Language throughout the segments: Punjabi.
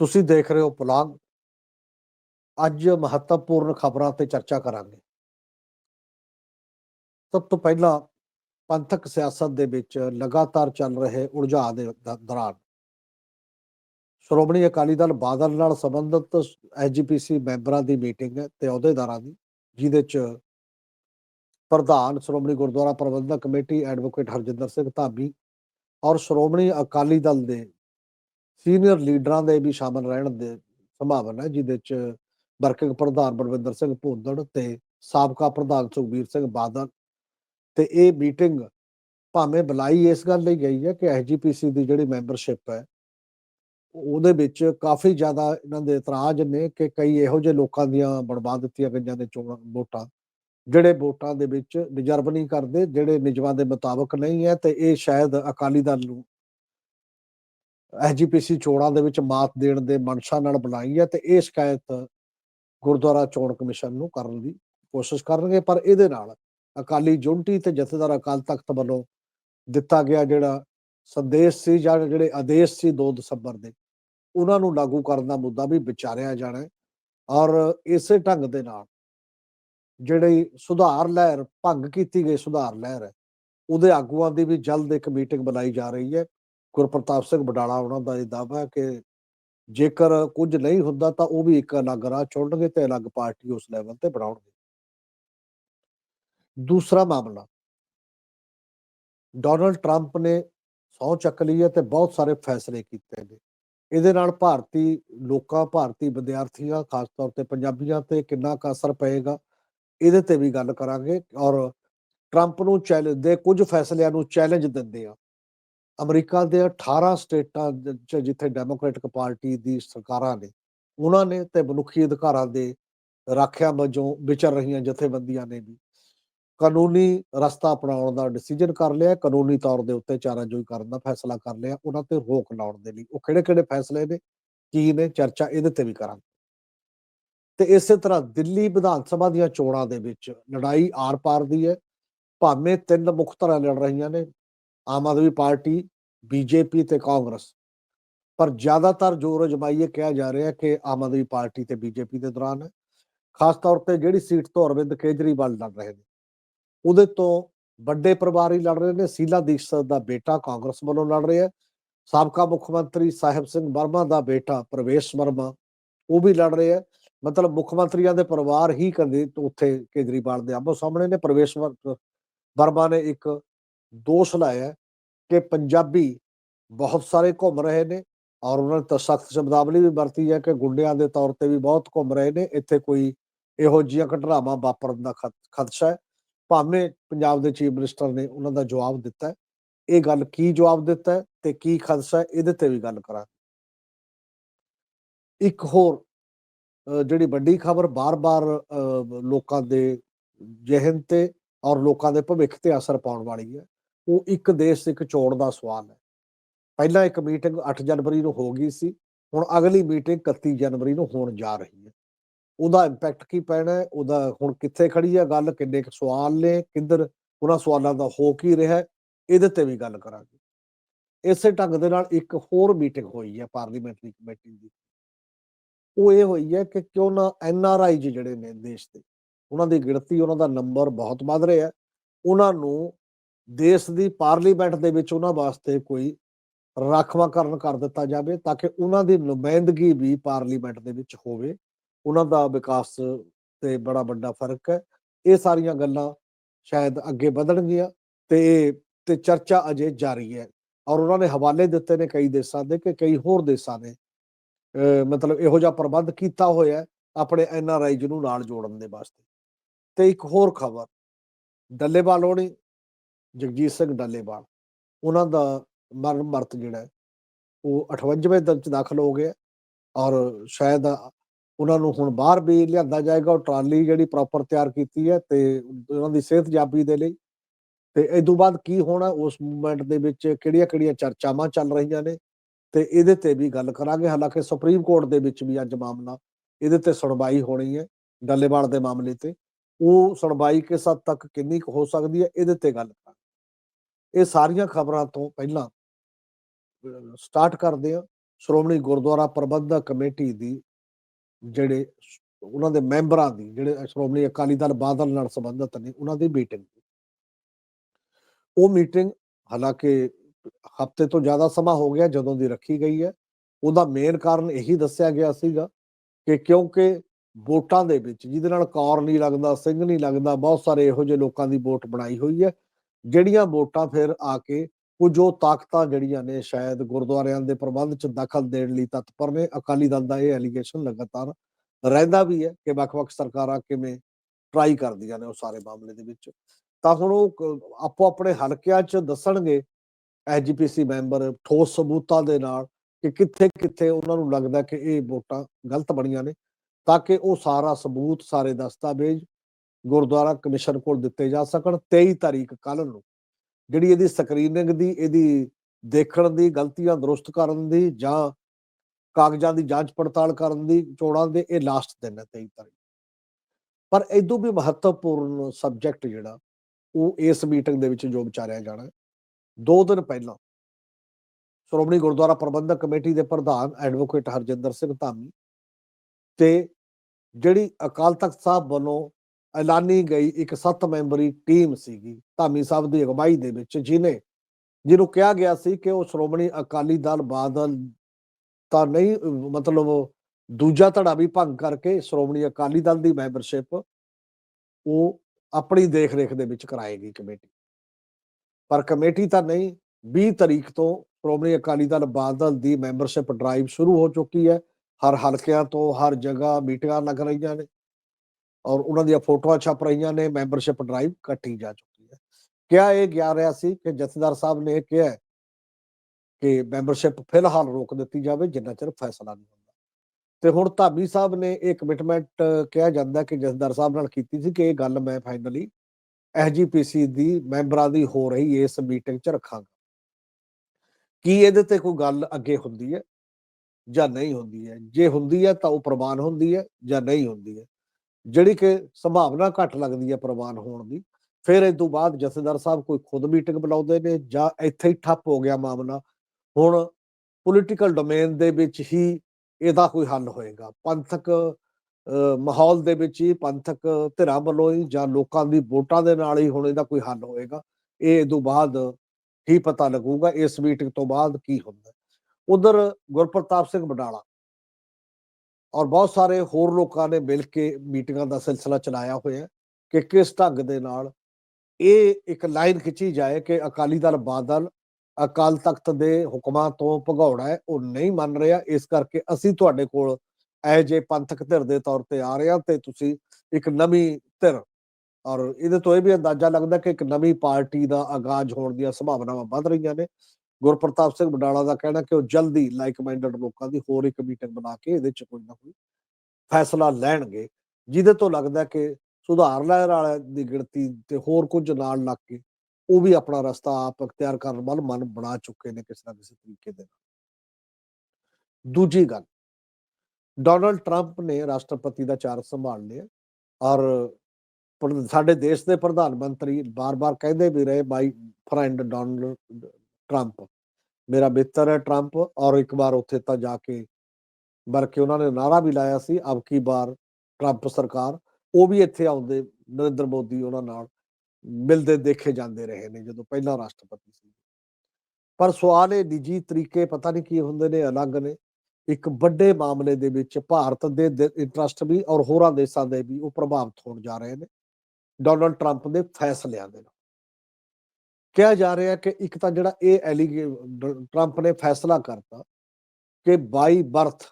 ਤੁਸੀਂ ਦੇਖ ਰਹੇ ਹੋ ਪੁਲਾਂਗ ਅੱਜ ਮਹੱਤਵਪੂਰਨ ਖਬਰਾਂ ਤੇ ਚਰਚਾ ਕਰਾਂਗੇ। ਸਭ ਤੋਂ ਪਹਿਲਾਂ ਪੰਥਕ ਸਿਆਸਤ ਦੇ ਵਿੱਚ ਲਗਾਤਾਰ ਚੱਲ ਰਹੇ ਉਲਝਾਅ ਦੇ ਦੌਰਾਨ ਸ਼੍ਰੋਮਣੀ ਅਕਾਲੀ ਦਲ ਬਾਦਲ ਨਾਲ ਸੰਬੰਧਿਤ ਐਸਜੀਪੀਸੀ ਮੈਂਬਰਾਂ ਦੀ ਮੀਟਿੰਗ ਹੈ ਤੇ ਅਹੁਦੇਦਾਰਾਂ ਦੀ, ਜਿਹਦੇ ਚ ਪ੍ਰਧਾਨ ਸ਼੍ਰੋਮਣੀ ਗੁਰਦੁਆਰਾ ਪ੍ਰਬੰਧਕ ਕਮੇਟੀ ਐਡਵੋਕੇਟ ਹਰਜਿੰਦਰ ਸਿੰਘ ਧਾਮੀ ਔਰ ਸ਼੍ਰੋਮਣੀ ਅਕਾਲੀ ਦਲ ਦੇ ਸੀਨੀਅਰ ਲੀਡਰਾਂ ਦੇ ਵੀ ਸ਼ਾਮਲ ਰਹਿਣ ਦੇ ਸੰਭਾਵਨਾ ਹੈ, ਜਿਹਦੇ ਚ ਵਰਕਿੰਗ ਪ੍ਰਧਾਨ ਬਲਵਿੰਦਰ ਸਿੰਘ ਭੁੰਦੜ ਤੇ ਸਾਬਕਾ ਪ੍ਰਧਾਨ ਸੁਖਬੀਰ ਸਿੰਘ ਬਾਦਲ। ਤੇ ਇਹ ਮੀਟਿੰਗ ਭਾਵੇਂ ਬੁਲਾਈ ਇਸ ਗੱਲ ਲਈ ਗਈ ਹੈ ਕਿ ਐਸਜੀਪੀਸੀ ਦੀ ਜਿਹੜੀ ਮੈਂਬਰਸ਼ਿਪ ਹੈ, ਉਹਦੇ ਵਿੱਚ ਕਾਫੀ ਜ਼ਿਆਦਾ ਇਹਨਾਂ ਦੇ ਇਤਰਾਜ਼ ਨੇ ਕਿ ਕਈ ਇਹੋ ਜਿਹੇ ਲੋਕਾਂ ਦੀਆਂ ਬਰਬਾਦ ਦਿੱਤੀਆਂ ਗਈਆਂ ਨੇ ਚੋਣਾਂ, ਵੋਟਾਂ, ਜਿਹੜੇ ਵੋਟਾਂ ਦੇ ਵਿੱਚ ਰਿਜ਼ਰਵ ਨਹੀਂ ਕਰਦੇ, ਜਿਹੜੇ ਨਿਯਮਾਂ ਦੇ ਮੁਤਾਬਕ ਨਹੀਂ ਹੈ ਤੇ ਇਹ ਸ਼ਾਇਦ ਅਕਾਲੀ ਦਲ ਨੂੰ ਐਸਜੀਪੀਸੀ ਚੋਣਾਂ ਦੇ ਵਿੱਚ ਮਾਤ ਦੇਣ ਦੇ ਮਨਸ਼ਾ ਨਾਲ ਬਣਾਈ ਹੈ ਤੇ ਇਹ ਸ਼ਿਕਾਇਤ ਗੁਰਦੁਆਰਾ ਚੋਣ ਕਮਿਸ਼ਨ ਨੂੰ ਕਰਨ ਦੀ ਕੋਸ਼ਿਸ਼ ਕਰਨਗੇ, ਪਰ ਇਹਦੇ ਨਾਲ ਅਕਾਲੀ ਜੁਨਟੀ ਤੇ ਜਥੇਦਾਰ ਅਕਾਲ ਤਖਤ ਵੱਲੋਂ ਦਿੱਤਾ ਗਿਆ ਜਿਹੜਾ ਸੰਦੇਸ਼ ਸੀ ਜਾਂ ਜਿਹੜੇ ਆਦੇਸ਼ ਸੀ 2 ਦਸੰਬਰ ਦੇ, ਉਹਨਾਂ ਨੂੰ ਲਾਗੂ ਕਰਨ ਦਾ ਮੁੱਦਾ ਵੀ ਵਿਚਾਰਿਆ ਜਾਣਾ ਹੈ ਔਰ ਇਸੇ ਢੰਗ ਦੇ ਨਾਲ ਜਿਹੜੀ ਸੁਧਾਰ ਲਹਿਰ, ਭੰਗ ਕੀਤੀ ਗਈ ਸੁਧਾਰ ਲਹਿਰ ਹੈ, ਉਹਦੇ ਆਗੂਆਂ ਦੀ ਵੀ ਜਲਦ ਇੱਕ ਮੀਟਿੰਗ ਬੁਲਾਈ ਜਾ ਰਹੀ ਹੈ। ਗੁਰਪ੍ਰਤਾਪ ਸਿੰਘ ਬਡਾਲਾ ਉਹਨਾਂ ਦਾ ਇਹ ਦਾਅਵਾ ਕਿ ਜੇਕਰ ਕੁਝ ਨਹੀਂ ਹੁੰਦਾ ਤਾਂ ਉਹ ਵੀ ਇੱਕ ਅਲੱਗ ਰਾਹ ਚੁਣਨਗੇ ਤੇ ਅਲੱਗ ਪਾਰਟੀ ਉਸ ਲੈਵਲ ਤੇ ਬਣਾਉਣਗੇ। ਦੂਸਰਾ ਮਾਮਲਾ। ਡੋਨਲਡ ਟਰੰਪ ਨੇ ਸਹੁੰ ਚੱਕ ਲਈ ਹੈ ਤੇ ਬਹੁਤ ਸਾਰੇ ਫੈਸਲੇ ਕੀਤੇ ਨੇ। ਇਹਦੇ ਨਾਲ ਭਾਰਤੀ ਲੋਕਾਂ, ਭਾਰਤੀ ਵਿਦਿਆਰਥੀਆਂ, ਖਾਸ ਤੌਰ ਤੇ ਪੰਜਾਬੀਆਂ ਤੇ ਕਿੰਨਾ ਕੁ ਅਸਰ ਪਏਗਾ, ਇਹਦੇ ਤੇ ਵੀ ਗੱਲ ਕਰਾਂਗੇ ਔਰ ਟਰੰਪ ਨੂੰ ਚੈਲੰਜ ਦੇ ਕੁਝ ਫੈਸਲਿਆਂ ਨੂੰ ਚੈਲੰਜ ਦਿੰਦੇ ਆ ਅਮਰੀਕਾ ਦੇ 18 ਸਟੇਟਾਂ ਚ ਜਿੱਥੇ ਡੈਮੋਕ੍ਰੈਟਿਕ ਪਾਰਟੀ ਦੀ ਸਰਕਾਰਾਂ ਨੇ, ਉਹਨਾਂ ਨੇ ਤੇ ਮਨੁੱਖੀ ਅਧਿਕਾਰਾਂ ਦੇ ਰਾਖਿਆ ਵਜੋਂ ਵਿਚਰ ਰਹੀਆਂ ਜਥੇਬੰਦੀਆਂ ਨੇ ਵੀ ਕਾਨੂੰਨੀ ਰਸਤਾ ਅਪਣਾਉਣ ਦਾ ਡਿਸੀਜਨ ਕਰ ਲਿਆ, ਕਾਨੂੰਨੀ ਤੌਰ ਦੇ ਉੱਤੇ ਚਾਰਾਜੋਈ ਕਰਨ ਦਾ ਫੈਸਲਾ ਕਰ ਲਿਆ, ਉਹਨਾਂ ਤੇ ਰੋਕ ਲਾਉਣ ਦੇ ਲਈ। ਉਹ ਕਿਹੜੇ-ਕਿਹੜੇ ਫੈਸਲੇ ਨੇ? ਕੀ ਨੇ? ਚਰਚਾ ਇਹਦੇ ਤੇ ਵੀ ਕਰਾਂਗੇ। ਤੇ ਇਸੇ ਤਰ੍ਹਾਂ ਦਿੱਲੀ ਵਿਧਾਨ ਸਭਾ ਦੀਆਂ ਚੋਣਾਂ ਦੇ ਵਿੱਚ ਲੜਾਈ ਆਰ-ਪਾਰ ਦੀ ਹੈ, ਭਾਵੇਂ ਤਿੰਨ ਮੁੱਖ ਧਿਰਾਂ ਲੜ ਰਹੀਆਂ ਨੇ ਆਮ ਆਦਮੀ ਪਾਰਟੀ ਬੀਜੇਪੀ ਤੇ ਕਾਂਗਰਸ। ਪਰ ਜ਼ਿਆਦਾਤਰ ਜ਼ੋਰ ਅਜਮਾਈ ਕਿਹਾ ਜਾ ਰਿਹਾ ਕਿ ਆਮ ਆਦਮੀ ਪਾਰਟੀ ਤੇ ਬੀਜੇਪੀ ਦੇ ਦੌਰਾਨ ਹੈ, ਖਾਸ ਤੌਰ ਤੇ ਜਿਹੜੀ ਸੀਟ ਤੋਂ ਅਰਵਿੰਦ ਕੇਜਰੀਵਾਲ ਲੜ ਰਹੇ ਨੇ। ਉਹਦੇ ਤੋਂ ਵੱਡੇ ਪਰਿਵਾਰ ਹੀ ਲੜ ਰਹੇ ਨੇ, ਸੀਲਾ ਦੀਕਸ਼ਤ ਦਾ ਬੇਟਾ ਕਾਂਗਰਸ ਵੱਲੋਂ ਲੜ ਰਿਹਾ ਹੈ, ਸਾਬਕਾ ਮੁੱਖ ਮੰਤਰੀ ਸਾਹਿਬ ਸਿੰਘ ਵਰਮਾ ਦਾ ਬੇਟਾ ਪ੍ਰਵੇਸ਼ ਵਰਮਾ, ਉਹ ਵੀ ਲੜ ਰਿਹਾ ਹੈ। ਮਤਲਬ ਮੁੱਖ ਮੰਤਰੀਆਂ ਦੇ ਪਰਿਵਾਰ ਹੀ ਕਦੇ ਉੱਥੇ ਕੇਜਰੀਵਾਲ ਦੇ ਆਮੋ ਸਾਹਮਣੇ ਨੇ, ਪ੍ਰਵੇਸ਼ ਵਰਮਾ ਨੇ ਇੱਕ ਦੋਸ਼ ਲਾਇਆ ਕਿ ਪੰਜਾਬੀ ਬਹੁਤ ਸਾਰੇ ਘੁੰਮ ਰਹੇ ਨੇ ਔਰ ਉਹਨਾਂ ਨੇ ਤਾਂ ਸਖਤ ਸ਼ਬਦਾਵਲੀ ਵੀ ਵਰਤੀ ਹੈ ਕਿ ਗੁੰਡਿਆਂ ਦੇ ਤੌਰ ਤੇ ਵੀ ਬਹੁਤ ਘੁੰਮ ਰਹੇ ਨੇ। ਇੱਥੇ ਕੋਈ ਇਹੋ ਜਿਹੀਆਂ ਘਟਨਾਵਾਂ ਵਾਪਰਨ ਦਾ ਖਤ- ਖਦਸ਼ਾ ਹੈ। ਭਾਵੇਂ ਪੰਜਾਬ ਦੇ ਚੀਫ ਮਿਨਿਸਟਰ ਨੇ ਉਹਨਾਂ ਦਾ ਜਵਾਬ ਦਿੱਤਾ ਹੈ। ਇਹ ਗੱਲ ਕੀ ਜਵਾਬ ਦਿੱਤਾ ਹੈ ਤੇ ਕੀ ਖਦਸ਼ਾ ਹੈ ਇਹਦੇ ਤੇ ਵੀ ਗੱਲ ਕਰਾਂ ਇੱਕ ਹੋਰ ਜਿਹੜੀ ਵੱਡੀ ਖਬਰ ਬਾਰ-ਬਾਰ ਅ, ਲੋਕਾਂ ਦੇ ਜਿਹਨ ਤੇ ਔਰ ਲੋਕਾਂ ਦੇ ਭਵਿੱਖ ਤੇ ਅਸਰ ਪਾਉਣ ਵਾਲੀ ਹੈ। ਉਹ ਇੱਕ ਦੇਸ਼ ਇੱਕ ਚੋਣ ਦਾ ਸਵਾਲ ਹੈ। ਪਹਿਲਾਂ ਇੱਕ ਮੀਟਿੰਗ 8 ਜਨਵਰੀ ਨੂੰ ਹੋ ਗਈ ਸੀ, ਹੁਣ ਅਗਲੀ ਮੀਟਿੰਗ 31 ਜਨਵਰੀ ਨੂੰ ਹੋਣ ਜਾ ਰਹੀ ਹੈ। ਉਹਦਾ ਇੰਪੈਕਟ ਕੀ ਪੈਣਾ ਹੈ? ਉਹਦਾ ਹੁਣ ਕਿੱਥੇ ਖੜੀ ਹੈ ਗੱਲ? ਕਿੰਨੇ ਕੁ ਸਵਾਲ ਨੇ? ਕਿੱਧਰ ਉਹਨਾਂ ਸਵਾਲਾਂ ਦਾ ਹੋ ਕੀ ਰਿਹਾ ਇਹਦੇ ਤੇ ਵੀ ਗੱਲ ਕਰਾਂਗੇ। ਇਸੇ ਢੰਗ ਦੇ ਨਾਲ ਇੱਕ ਹੋਰ ਮੀਟਿੰਗ ਹੋਈ ਹੈ ਪਾਰਲੀਮੈਂਟਰੀ ਕਮੇਟੀ ਦੀ। ਉਹ ਇਹ ਹੋਈ ਹੈ ਕਿ ਕਿਉਂ ਨਾ ਐਨ ਆਰ ਆਈ ਜਿਹੜੇ ਨੇ ਦੇਸ਼ ਦੇ, ਉਹਨਾਂ ਦੀ ਗਿਣਤੀ ਉਹਨਾਂ ਦਾ ਨੰਬਰ ਬਹੁਤ ਵੱਧ ਰਿਹਾ ਉਹਨਾਂ ਨੂੰ ਦੇਸ਼ ਦੀ ਪਾਰਲੀਮੈਂਟ ਦੇ ਵਿੱਚ ਉਹਨਾਂ ਵਾਸਤੇ ਕੋਈ ਰਾਖਵਾਂਕਰਨ ਕਰ ਦਿੱਤਾ ਜਾਵੇ ਤਾਂ ਕਿ ਉਹਨਾਂ ਦੀ ਨੁਮਾਇੰਦਗੀ ਵੀ ਪਾਰਲੀਮੈਂਟ ਦੇ ਵਿੱਚ ਹੋਵੇ। ਉਹਨਾਂ ਦਾ ਵਿਕਾਸ ਤੇ ਬੜਾ ਵੱਡਾ ਫ਼ਰਕ ਹੈ। ਇਹ ਸਾਰੀਆਂ ਗੱਲਾਂ ਸ਼ਾਇਦ ਅੱਗੇ ਵਧਣਗੀਆਂ ਤੇ ਤੇ ਚਰਚਾ ਅਜੇ ਜਾਰੀ ਹੈ ਔਰ ਉਹਨਾਂ ਨੇ ਹਵਾਲੇ ਦਿੱਤੇ ਨੇ ਕਈ ਦੇਸ਼ਾਂ ਦੇ ਕਿ ਕਈ ਹੋਰ ਦੇਸ਼ਾਂ ਨੇ ਮਤਲਬ ਇਹੋ ਜਿਹਾ ਪ੍ਰਬੰਧ ਕੀਤਾ ਹੋਇਆ ਆਪਣੇ ਐਨ ਆਰ ਆਈ ਨੂੰ ਨਾਲ ਜੋੜਨ ਦੇ ਵਾਸਤੇ। ਤੇ ਇੱਕ ਹੋਰ ਖਬਰ, ਡੱਲੇਵਾਲ ਹੋਣੀ ਜਗਜੀਤ ਸਿੰਘ ਡੱਲੇਵਾਲ, ਉਹਨਾਂ ਦਾ ਮਰਨ ਮਰਤ ਜਿਹੜਾ ਉਹ 58ਵੇਂ ਦਿਨ ਚ ਦਾਖਲ ਹੋ ਗਿਆ ਔਰ ਸ਼ਾਇਦ ਉਹਨਾਂ ਨੂੰ ਹੁਣ ਬਾਹਰ ਵੀ ਲਿਆਂਦਾ ਜਾਏਗਾ, ਉਹ ਟਰਾਲੀ ਜਿਹੜੀ ਪ੍ਰੋਪਰ ਤਿਆਰ ਕੀਤੀ ਹੈ ਤੇ ਉਹਨਾਂ ਦੀ ਸਿਹਤ ਜਾਬੀ ਦੇ ਲਈ ਤੇ ਇਸ ਤੋਂ ਬਾਅਦ ਕੀ ਹੋਣਾ, ਉਸ ਮੂਵਮੈਂਟ ਦੇ ਵਿੱਚ ਕਿਹੜੀਆਂ ਕਿਹੜੀਆਂ ਚਰਚਾਵਾਂ ਚੱਲ ਰਹੀਆਂ ਨੇ ਤੇ ਇਹਦੇ ਤੇ ਵੀ ਗੱਲ ਕਰਾਂਗੇ, ਹਾਲਾਂਕਿ ਸੁਪਰੀਮ ਕੋਰਟ ਦੇ ਵਿੱਚ ਵੀ ਅੱਜ ਮਾਮਲਾ ਇਹਦੇ ਤੇ ਸੁਣਵਾਈ ਹੋਣੀ ਹੈ ਡੱਲੇਵਾਲ ਦੇ ਮਾਮਲੇ ਤੇ, ਉਹ ਸੁਣਵਾਈ ਕਿਸ ਹੱਦ ਤੱਕ ਕਿੰਨੀ ਕੁ ਹੋ ਸਕਦੀ ਹੈ, ਇਹਦੇ ਤੇ ਗੱਲ ਕਰਾਂਗੇ। ਇਹ ਸਾਰੀਆਂ ਖਬਰਾਂ ਤੋਂ ਪਹਿਲਾਂ ਸਟਾਰਟ ਕਰਦੇ ਹਾਂ ਸ਼੍ਰੋਮਣੀ ਗੁਰਦੁਆਰਾ ਪ੍ਰਬੰਧਕ ਕਮੇਟੀ ਦੀ, ਜਿਹੜੇ ਉਹਨਾਂ ਦੇ ਮੈਂਬਰਾਂ ਦੀ, ਜਿਹੜੇ ਸ਼੍ਰੋਮਣੀ ਅਕਾਲੀ ਦਲ ਬਾਦਲ ਨਾਲ ਸੰਬੰਧਿਤ ਨੇ, ਉਹਨਾਂ ਦੀ ਮੀਟਿੰਗ ਉਹ ਮੀਟਿੰਗ ਹਾਲਾਂਕਿ ਹਫ਼ਤੇ ਤੋਂ ਜ਼ਿਆਦਾ ਸਮਾਂ ਹੋ ਗਿਆ ਜਦੋਂ ਦੀ ਰੱਖੀ ਗਈ ਹੈ। ਉਹਦਾ ਮੇਨ ਕਾਰਨ ਇਹੀ ਦੱਸਿਆ ਗਿਆ ਸੀਗਾ ਕਿ ਕਿਉਂਕਿ ਵੋਟਾਂ ਦੇ ਵਿੱਚ ਜਿਹਦੇ ਨਾਲ ਕੌਰ ਨਹੀਂ ਲੱਗਦਾ, ਸਿੰਘ ਨਹੀਂ ਲੱਗਦਾ, ਬਹੁਤ ਸਾਰੇ ਇਹੋ ਜਿਹੇ ਲੋਕਾਂ ਦੀ ਵੋਟ ਬਣਾਈ ਹੋਈ ਹੈ। ਜਿਹੜੀਆਂ ਵੋਟਾਂ ਫਿਰ ਆ ਕੇ ਕੁਝ ਉਹ ਤਾਕਤਾਂ ਜਿਹੜੀਆਂ ਨੇ ਸ਼ਾਇਦ ਗੁਰਦੁਆਰਿਆਂ ਦੇ ਪ੍ਰਬੰਧ 'ਚ ਦਖਲ ਦੇਣ ਲਈ ਤਤਪਰ ਨੇ, ਅਕਾਲੀ ਦਲ ਦਾ ਇਹ ਐਲੀਗੇਸ਼ਨ ਲਗਾਤਾਰ ਰਹਿੰਦਾ ਵੀ ਹੈ ਕਿ ਵੱਖ-ਵੱਖ ਸਰਕਾਰਾਂ ਕਿਵੇਂ ਟਰਾਈ ਕਰਦੀਆਂ ਨੇ ਉਹ ਸਾਰੇ ਮਾਮਲੇ ਦੇ ਵਿੱਚ। ਤਾਂ ਹੁਣ ਉਹ ਆਪੋ ਆਪਣੇ ਹਲਕਿਆਂ 'ਚ ਦੱਸਣਗੇ ਐਜੀਪੀਸੀ ਮੈਂਬਰ ਠੋਸ ਸਬੂਤਾਂ ਦੇ ਨਾਲ ਕਿ ਕਿੱਥੇ-ਕਿੱਥੇ ਉਹਨਾਂ ਨੂੰ ਲੱਗਦਾ ਕਿ ਇਹ ਵੋਟਾਂ ਗਲਤ ਬਣੀਆਂ ਨੇ, ਤਾਂ ਕਿ ਉਹ ਸਾਰਾ ਸਬੂਤ, ਸਾਰੇ ਦਸਤਾਵੇਜ਼ ਗੁਰਦੁਆਰਾ ਕਮਿਸ਼ਨ ਕੋਲ ਦਿੱਤੇ ਜਾ ਸਕਣ 23 ਤਾਰੀਖ ਕੱਲ ਨੂੰ। ਜਿਹੜੀ ਇਹਦੀ ਸਕਰੀਨਿੰਗ ਦੀ, ਇਹਦੀ ਦੇਖਣ ਦੀ, ਗਲਤੀਆਂ ਦਰੁਸਤ ਕਰਨ ਦੀ ਜਾਂ ਕਾਗਜ਼ਾਂ ਦੀ ਜਾਂਚ ਪੜਤਾਲ ਕਰਨ ਦੀ ਚੋਣਾਂ ਦੇ, ਇਹ ਲਾਸਟ ਦਿਨ ਹੈ 23 ਤਾਰੀਖ। ਪਰ ਇਦੋਂ ਵੀ ਮਹੱਤਵਪੂਰਨ ਸਬਜੈਕਟ ਜਿਹੜਾ, ਉਹ ਇਸ ਮੀਟਿੰਗ ਦੇ ਵਿੱਚ ਜੋ ਵਿਚਾਰਿਆ ਜਾਣਾ। ਦੋ ਦਿਨ ਪਹਿਲਾਂ ਸ਼੍ਰੋਮਣੀ ਗੁਰਦੁਆਰਾ ਪ੍ਰਬੰਧਕ ਕਮੇਟੀ ਦੇ ਪ੍ਰਧਾਨ ਐਡਵੋਕੇਟ ਹਰਜਿੰਦਰ ਸਿੰਘ ਧਾਮੀ ਤੇ ਜਿਹੜੀ ਅਕਾਲ ਤਖਤ ਸਾਹਿਬ ਵੱਲੋਂ ਐਲਾਨੀ ਗਈ ਇੱਕ ਸੱਤ ਮੈਂਬਰੀ ਟੀਮ ਸੀਗੀ ਧਾਮੀ ਸਾਹਿਬ ਦੀ ਅਗਵਾਈ ਦੇ ਵਿੱਚ ਜਿਨੇ ਜਿਹਨੂੰ ਕਿਹਾ ਗਿਆ ਸੀ ਕਿ ਉਹ ਸ਼੍ਰੋਮਣੀ ਅਕਾਲੀ ਦਲ ਬਾਦਲ ਤਾਂ ਨਹੀਂ, ਮਤਲਬ ਦੂਜਾ ਧੜਾ ਵੀ ਭੰਗ ਕਰਕੇ ਸ਼੍ਰੋਮਣੀ ਅਕਾਲੀ ਦਲ ਦੀ ਮੈਂਬਰਸ਼ਿਪ ਉਹ ਆਪਣੀ ਦੇਖ-ਰੇਖ ਦੇ ਵਿੱਚ ਕਰਾਏਗੀ ਕਮੇਟੀ। ਪਰ ਕਮੇਟੀ ਤਾਂ ਨਹੀਂ 20 ਤਰੀਕ ਤੋਂ ਸ਼੍ਰੋਮਣੀ ਅਕਾਲੀ ਦਲ ਬਾਦਲ ਦੀ ਮੈਂਬਰਸ਼ਿਪ ਡਰਾਈਵ ਸ਼ੁਰੂ ਹੋ ਚੁੱਕੀ ਹੈ। ਹਰ ਹਲਕਿਆਂ ਤੋਂ ਹਰ ਜਗ੍ਹਾ ਮੀਟਿੰਗਾਂ ਲੱਗ ਰਹੀਆਂ ਨੇ। ਔਰ ਉਹਨਾਂ ਦੀਆਂ ਫੋਟੋਆਂ ਛਪ ਰਹੀਆਂ ਨੇ ਮੈਂਬਰਸ਼ਿਪ ਡਰਾਈਵ ਕੱਟੀ ਜਾ ਚੁੱਕੀ ਹੈ। ਕਿਹਾ ਇਹ ਗਿਆ ਰਿਹਾ ਸੀ ਕਿ ਜਥੇਦਾਰ ਸਾਹਿਬ ਨੇ ਇਹ ਕਿਹਾ ਕਿ ਮੈਂਬਰਸ਼ਿਪ ਫਿਲਹਾਲ ਰੋਕ ਦਿੱਤੀ ਜਾਵੇ, ਜਿੰਨਾ ਚਿਰ ਫੈਸਲਾ ਨਹੀਂ ਹੁੰਦਾ। ਤੇ ਹੁਣ ਧਾਮੀ ਸਾਹਿਬ ਨੇ ਇਹ ਕਮਿਟਮੈਂਟ ਕਿਹਾ ਜਾਂਦਾ ਕਿ ਜਥੇਦਾਰ ਸਾਹਿਬ ਨਾਲ ਕੀਤੀ ਸੀ ਕਿ ਇਹ ਗੱਲ ਮੈਂ ਫਾਈਨਲੀ ਐਸਜੀਪੀਸੀ ਦੀ ਮੈਂਬਰਾਂ ਦੀ ਹੋ ਰਹੀ ਇਸ ਮੀਟਿੰਗ 'ਚ ਰੱਖਾਂਗਾ। ਕੀ ਇਹਦੇ ਤੇ ਕੋਈ ਗੱਲ ਅੱਗੇ ਹੁੰਦੀ ਹੈ ਜਾਂ ਨਹੀਂ ਹੁੰਦੀ ਹੈ? ਜੇ ਹੁੰਦੀ ਹੈ ਤਾਂ ਉਹ ਪ੍ਰਵਾਨ ਹੁੰਦੀ ਹੈ ਜਾਂ ਨਹੀਂ ਹੁੰਦੀ ਹੈ? ਜਿਹੜੀ ਕਿ ਸੰਭਾਵਨਾ ਘੱਟ ਲੱਗਦੀ ਹੈ ਪ੍ਰਵਾਨ ਹੋਣ ਦੀ, ਫਿਰ ਇਸ ਤੋਂ ਬਾਅਦ ਜਥੇਦਾਰ ਸਾਹਿਬ ਕੋਈ ਖੁਦ ਮੀਟਿੰਗ ਬੁਲਾਉਂਦੇ ਨੇ ਜਾਂ ਇੱਥੇ ਹੀ ਠੱਪ ਹੋ ਗਿਆ ਮਾਮਲਾ, ਹੁਣ ਪੋਲੀਟੀਕਲ ਡੋਮੇਨ ਦੇ ਵਿੱਚ ਹੀ ਇਹਦਾ ਕੋਈ ਹੱਲ ਹੋਏਗਾ। ਪੰਥਕ ਮਾਹੌਲ ਦੇ ਵਿੱਚ ਹੀ, ਪੰਥਕ ਧਿਰਾਂ ਵੱਲੋਂ ਹੀ ਜਾਂ ਲੋਕਾਂ ਦੀ ਵੋਟਾਂ ਦੇ ਨਾਲ ਹੀ ਹੁਣ ਇਹਦਾ ਕੋਈ ਹੱਲ ਹੋਏਗਾ। ਇਹ ਇਸ ਤੋਂ ਬਾਅਦ ਹੀ ਪਤਾ ਲੱਗੂਗਾ ਇਸ ਮੀਟਿੰਗ ਤੋਂ ਬਾਅਦ ਕੀ ਹੁੰਦਾ। ਉਧਰ ਗੁਰਪ੍ਰਤਾਪ ਸਿੰਘ ਬਡਾਲਾ ਔਰ ਬਹੁਤ ਸਾਰੇ ਹੋਰ ਲੋਕਾਂ ਨੇ ਮਿਲ ਕੇ ਮੀਟਿੰਗਾਂ ਦਾ ਸਿਲਸਿਲਾ ਚਲਾਇਆ ਹੋਇਆ ਕਿ ਕਿਸ ਢੰਗ ਦੇ ਨਾਲ ਇਹ ਇੱਕ ਲਾਈਨ ਖਿੱਚੀ ਜਾਏ ਕਿ ਅਕਾਲੀ ਦਲ ਬਾਦਲ ਅਕਾਲ ਤਖਤ ਦੇ ਹੁਕਮਾਂ ਤੋਂ ਭਗੌੜਾ ਹੈ, ਉਹ ਨਹੀਂ ਮੰਨ ਰਿਹਾ। ਇਸ ਕਰਕੇ ਅਸੀਂ ਤੁਹਾਡੇ ਕੋਲ ਐਜ ਏ ਪੰਥਕ ਧਿਰ ਦੇ ਤੌਰ ਤੇ ਆ ਰਹੇ ਹਾਂ ਤੇ ਤੁਸੀਂ ਇੱਕ ਨਵੀਂ ਧਿਰ ਔਰ ਇਹਦੇ ਤੋਂ ਇਹ ਵੀ ਅੰਦਾਜ਼ਾ ਲੱਗਦਾ ਕਿ ਇੱਕ ਨਵੀਂ ਪਾਰਟੀ ਦਾ ਆਗਾਜ਼ ਹੋਣ ਦੀਆਂ ਸੰਭਾਵਨਾਵਾਂ ਵੱਧ ਰਹੀਆਂ ਨੇ। ਗੁਰਪ੍ਰਤਾਪ ਸਿੰਘ ਬਡਾਲਾ ਦਾ ਕਹਿਣਾ ਕਿ ਉਹ ਜਲਦੀ ਲਾਈਕ ਮਾਈਂਡਡ ਲੋਕਾਂ ਦੀ ਹੋਰ ਇੱਕ ਮੀਟਿੰਗ ਬਣਾ ਕੇ ਇਹਦੇ ਚ ਕੋਈ ਨਾ ਕੋਈ ਫੈਸਲਾ ਲੈਣਗੇ, ਜਿਹਦੇ ਤੋਂ ਲੱਗਦਾ ਕਿ ਸੁਧਾਰ ਲੈਣ ਵਾਲਿਆਂ ਦੀ ਗਿਣਤੀ ਤੇ ਹੋਰ ਕੁਝ ਨਾਲ ਲੱਗ ਕੇ ਉਹ ਵੀ ਆਪਣਾ ਰਸਤਾ ਆਪ ਅਖਤਿਆਰ ਕਰਨ ਵੱਲ ਮਨ ਬਣਾ ਚੁੱਕੇ ਨੇ ਕਿਸੇ ਨਾ ਕਿਸੇ ਤਰੀਕੇ ਦੇ ਨਾਲ। ਦੂਜੀ ਗੱਲ ਡੋਨਲਡ ਟਰੰਪ ਨੇ ਰਾਸ਼ਟਰਪਤੀ ਦਾ ਚਾਰਜ ਸੰਭਾਲ ਲਿਆ ਔਰ ਸਾਡੇ ਦੇਸ਼ ਦੇ ਪ੍ਰਧਾਨ ਮੰਤਰੀ ਬਾਰ-ਬਾਰ ਕਹਿੰਦੇ ਵੀ ਰਹੇ ਮਾਈ ਫਰੈਂਡ ਡੋਨਲਡ ਟਰੰਪ ਮੇਰਾ ਮਿੱਤਰ ਹੈ ਟਰੰਪ ਔਰ ਇੱਕ ਵਾਰ ਉੱਥੇ ਤਾਂ ਜਾ ਕੇ ਬਲਕਿ ਉਹਨਾਂ ਨੇ ਨਾਰਾ ਵੀ ਲਾਇਆ ਸੀ, ਅਬ ਕੀ ਬਾਰ ਟਰੰਪ ਸਰਕਾਰ। ਉਹ ਵੀ ਇੱਥੇ ਆਉਂਦੇ ਨਰਿੰਦਰ ਮੋਦੀ ਉਹਨਾਂ ਨਾਲ ਮਿਲਦੇ ਦੇਖੇ ਜਾਂਦੇ ਰਹੇ ਨੇ ਜਦੋਂ ਪਹਿਲਾ ਰਾਸ਼ਟਰਪਤੀ ਸੀ। ਪਰ ਸਵਾਲ ਇਹ ਨਿੱਜੀ ਤਰੀਕੇ ਪਤਾ ਨਹੀਂ ਕੀ ਹੁੰਦੇ ਨੇ, ਅਲੱਗ ਨੇ। ਇੱਕ ਵੱਡੇ ਮਾਮਲੇ ਦੇ ਵਿੱਚ ਭਾਰਤ ਦੇ ਇੰਟਰਸਟ ਵੀ ਔਰ ਹੋਰਾਂ ਦੇਸ਼ਾਂ ਦੇ ਵੀ ਉਹ ਪ੍ਰਭਾਵਿਤ ਹੋਣ ਜਾ ਰਹੇ ਨੇ। ਡੋਨਲਡ ਟਰੰਪ ਦੇ ਫੈਸਲਿਆਂ ਦੇ ਨਾਲ। ਕਿਹਾ ਜਾ ਰਿਹਾ ਕਿ ਇੱਕ ਤਾਂ ਜਿਹੜਾ ਇਹ ਐਲੀਗੇ ਟਰੰਪ ਨੇ ਫੈਸਲਾ ਕਰਤਾ ਕਿ ਬਾਈ ਬਰਥ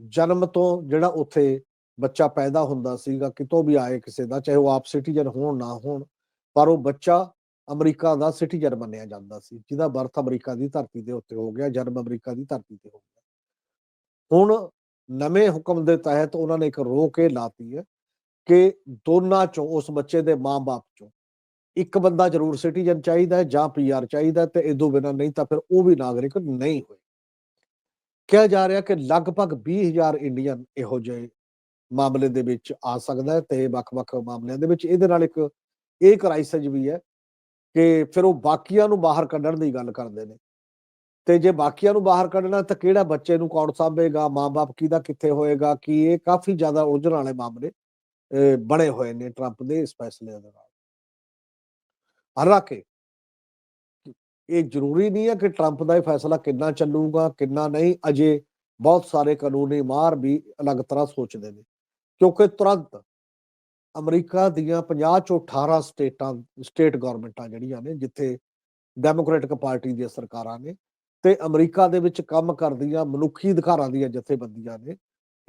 ਜਨਮ ਤੋਂ ਜਿਹੜਾ ਉੱਥੇ ਬੱਚਾ ਪੈਦਾ ਹੁੰਦਾ ਸੀਗਾ, ਕਿਤੋਂ ਵੀ ਆਏ ਕਿਸੇ ਦਾ, ਚਾਹੇ ਉਹ ਆਪ ਸਿਟੀਜ਼ਨ ਹੋਣ, ਨਾ ਹੋਣ, ਪਰ ਉਹ ਬੱਚਾ ਅਮਰੀਕਾ ਦਾ ਸਿਟੀਜ਼ਨ ਮੰਨਿਆ ਜਾਂਦਾ ਸੀ, ਜਿਹਦਾ ਬਰਥ ਅਮਰੀਕਾ ਦੀ ਧਰਤੀ ਦੇ ਉੱਤੇ ਹੋ ਗਿਆ, ਜਨਮ ਅਮਰੀਕਾ ਦੀ ਧਰਤੀ ਤੇ ਹੋ ਗਿਆ। ਹੁਣ ਨਵੇਂ ਹੁਕਮ ਦੇ ਤਹਿਤ ਉਹਨਾਂ ਨੇ ਇੱਕ ਰੋਕ ਇਹ ਲਾਤੀ ਹੈ ਕਿ ਦੋਨਾਂ ਚੋਂ, ਉਸ ਬੱਚੇ ਦੇ ਮਾਂ-ਬਾਪ ਚੋਂ ਇੱਕ ਬੰਦਾ ਜ਼ਰੂਰ ਸਿਟੀਜ਼ਨ ਚਾਹੀਦਾ ਹੈ ਜਾਂ ਪੀਆਰ ਚਾਹੀਦਾ ਹੈ ਤੇ ਇਦੋਂ ਬਿਨਾਂ ਨਹੀਂ ਤਾਂ ਫਿਰ ਉਹ ਵੀ ਨਾਗਰਿਕ ਨਹੀਂ ਹੋਏ। ਕਿਹਾ ਜਾ ਰਿਹਾ ਕਿ ਲਗਭਗ 20000 ਇੰਡੀਅਨ ਇਹੋ ਜਿਹੇ ਮਾਮਲੇ ਦੇ ਵਿੱਚ ਆ ਸਕਦਾ ਹੈ ਤੇ ਵੱਖ-ਵੱਖ ਮਾਮਲਿਆਂ ਦੇ ਵਿੱਚ ਇਹਦੇ ਨਾਲ ਇੱਕ ਇਹ ਕ੍ਰਾਈਸਿਸ ਵੀ ਹੈ ਕਿ ਫਿਰ ਉਹ ਬਾਕੀਆਂ ਨੂੰ ਬਾਹਰ ਕੱਢਣ ਦੀ ਗੱਲ ਕਰਦੇ ਨੇ। ਤੇ ਜੇ ਬਾਕੀਆਂ ਨੂੰ ਬਾਹਰ ਕੱਢਣਾ ਤਾਂ ਕਿਹੜਾ ਬੱਚੇ ਨੂੰ ਕੌਣ ਸਾਂਭੇਗਾ, ਮਾਂ-ਬਾਪ ਕਿਹਦਾ ਕਿੱਥੇ ਹੋਏਗਾ, ਕਿ ਇਹ ਕਾਫੀ ਜ਼ਿਆਦਾ ਉਲਝਣ ਵਾਲੇ ਮਾਮਲੇ ਬਣੇ ਹੋਏ ਨੇ ਟਰੰਪ ਦੇ ਇਸ ਫੈਸਲੇ ਦੇ ਨਾਲ। ਹਾਲਾਂਕਿ ਇਹ ਜ਼ਰੂਰੀ ਨਹੀਂ ਹੈ ਕਿ ਟਰੰਪ ਦਾ ਇਹ ਫੈਸਲਾ ਕਿੰਨਾ ਚੱਲੂਗਾ, ਕਿੰਨਾ ਨਹੀਂ, ਅਜੇ ਬਹੁਤ ਸਾਰੇ ਕਾਨੂੰਨੀ ਮਾਰ ਵੀ ਅਲੱਗ ਤਰ੍ਹਾਂ ਸੋਚਦੇ ਨੇ। ਕਿਉਂਕਿ ਤੁਰੰਤ ਅਮਰੀਕਾ ਦੀਆਂ 50 ਚੋਂ 18 ਸਟੇਟਾਂ, ਸਟੇਟ ਗਵਰਨਮੈਂਟਾਂ ਜਿਹੜੀਆਂ ਨੇ, ਜਿੱਥੇ ਡੈਮੋਕ੍ਰੈਟਿਕ ਪਾਰਟੀ ਦੀਆਂ ਸਰਕਾਰਾਂ ਨੇ, ਤੇ ਅਮਰੀਕਾ ਦੇ ਵਿੱਚ ਕੰਮ ਕਰਦੀਆਂ ਮਨੁੱਖੀ ਅਧਿਕਾਰਾਂ ਦੀਆਂ ਜਥੇਬੰਦੀਆਂ ਨੇ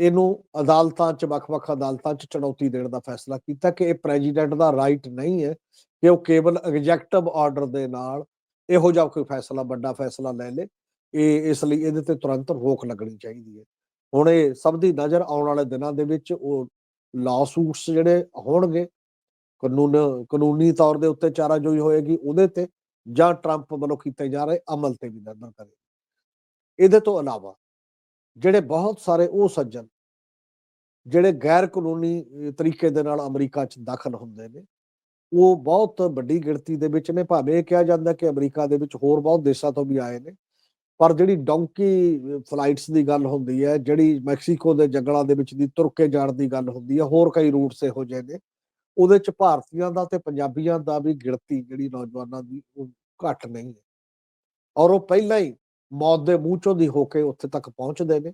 ਇਹਨੂੰ ਅਦਾਲਤਾਂ 'ਚ, ਵੱਖ-ਵੱਖ ਅਦਾਲਤਾਂ 'ਚ ਚੁਣੌਤੀ ਦੇਣ ਦਾ ਫੈਸਲਾ ਕੀਤਾ ਕਿ ਇਹ ਪ੍ਰੈਜ਼ੀਡੈਂਟ ਦਾ ਰਾਈਟ ਨਹੀਂ ਹੈ, ਕਿ ਉਹ ਕੇਵਲ ਐਗਜ਼ੈਕਟਿਵ ਆਰਡਰ ਦੇ ਨਾਲ ਇਹੋ ਜਿਹਾ ਕੋਈ ਫੈਸਲਾ, ਵੱਡਾ ਫੈਸਲਾ ਲੈ ਲੇ। ਇਹ ਇਸ ਲਈ ਇਹਦੇ ਤੇ ਤੁਰੰਤ ਰੋਕ ਲੱਗਣੀ ਚਾਹੀਦੀ ਹੈ। ਹੁਣ ਇਹ ਸਭ ਦੀ ਨਜ਼ਰ ਆਉਣ ਵਾਲੇ ਦਿਨਾਂ ਦੇ ਵਿੱਚ ਉਹ ਲਾਸੂਟਸ ਜਿਹੜੇ ਹੋਣਗੇ, ਕਾਨੂੰਨ, ਕਾਨੂੰਨੀ ਤੌਰ ਦੇ ਉੱਤੇ ਚਾਰਾਜੋਈ ਹੋਏਗੀ ਉਹਦੇ ਤੇ ਜਾਂ ਟਰੰਪ ਵੱਲੋਂ ਕੀਤੇ ਜਾ ਰਹੇ ਅਮਲ ਤੇ ਵੀ ਨਜ਼ਰ ਕਰੇ। ਇਹਦੇ ਤੋਂ ਇਲਾਵਾ ਜਿਹੜੇ ਬਹੁਤ ਸਾਰੇ ਉਹ ਸੱਜਣ, ਜਿਹੜੇ ਗੈਰ ਕਾਨੂੰਨੀ ਤਰੀਕੇ ਦੇ ਨਾਲ ਅਮਰੀਕਾ 'ਚ ਦਾਖਲ ਹੁੰਦੇ ਨੇ, ਉਹ ਬਹੁਤ ਵੱਡੀ ਗਿਣਤੀ ਦੇ ਵਿੱਚ ਨੇ। ਭਾਵੇਂ ਇਹ ਕਿਹਾ ਜਾਂਦਾ ਕਿ ਅਮਰੀਕਾ ਦੇ ਵਿੱਚ ਹੋਰ ਬਹੁਤ ਦੇਸ਼ਾਂ ਤੋਂ ਵੀ ਆਏ ਨੇ, ਪਰ ਜਿਹੜੀ ਡੌਂਕੀ ਫਲਾਈਟਸ ਦੀ ਗੱਲ ਹੁੰਦੀ ਹੈ, ਜਿਹੜੀ ਮੈਕਸੀਕੋ ਦੇ ਜੰਗਲਾਂ ਦੇ ਵਿੱਚ ਦੀ ਤੁਰ ਕੇ ਜਾਣ ਦੀ ਗੱਲ ਹੁੰਦੀ ਹੈ, ਹੋਰ ਕਈ ਰੂਟਸ ਇਹੋ ਜਿਹੇ ਨੇ। ਉਹਦੇ ਚ ਭਾਰਤੀਆਂ ਦਾ ਤੇ ਪੰਜਾਬੀਆਂ ਦਾ ਵੀ ਗਿਣਤੀ ਜਿਹੜੀ ਨੌਜਵਾਨਾਂ ਦੀ ਉਹ ਘੱਟ ਨਹੀਂ ਹੈ। ਔਰ ਉਹ ਪਹਿਲਾਂ ਹੀ ਮੌਤ ਦੇ ਮੂੰਹ ਚੋਂ ਦੀ ਹੋ ਕੇ ਉੱਥੇ ਤੱਕ ਪਹੁੰਚਦੇ ਨੇ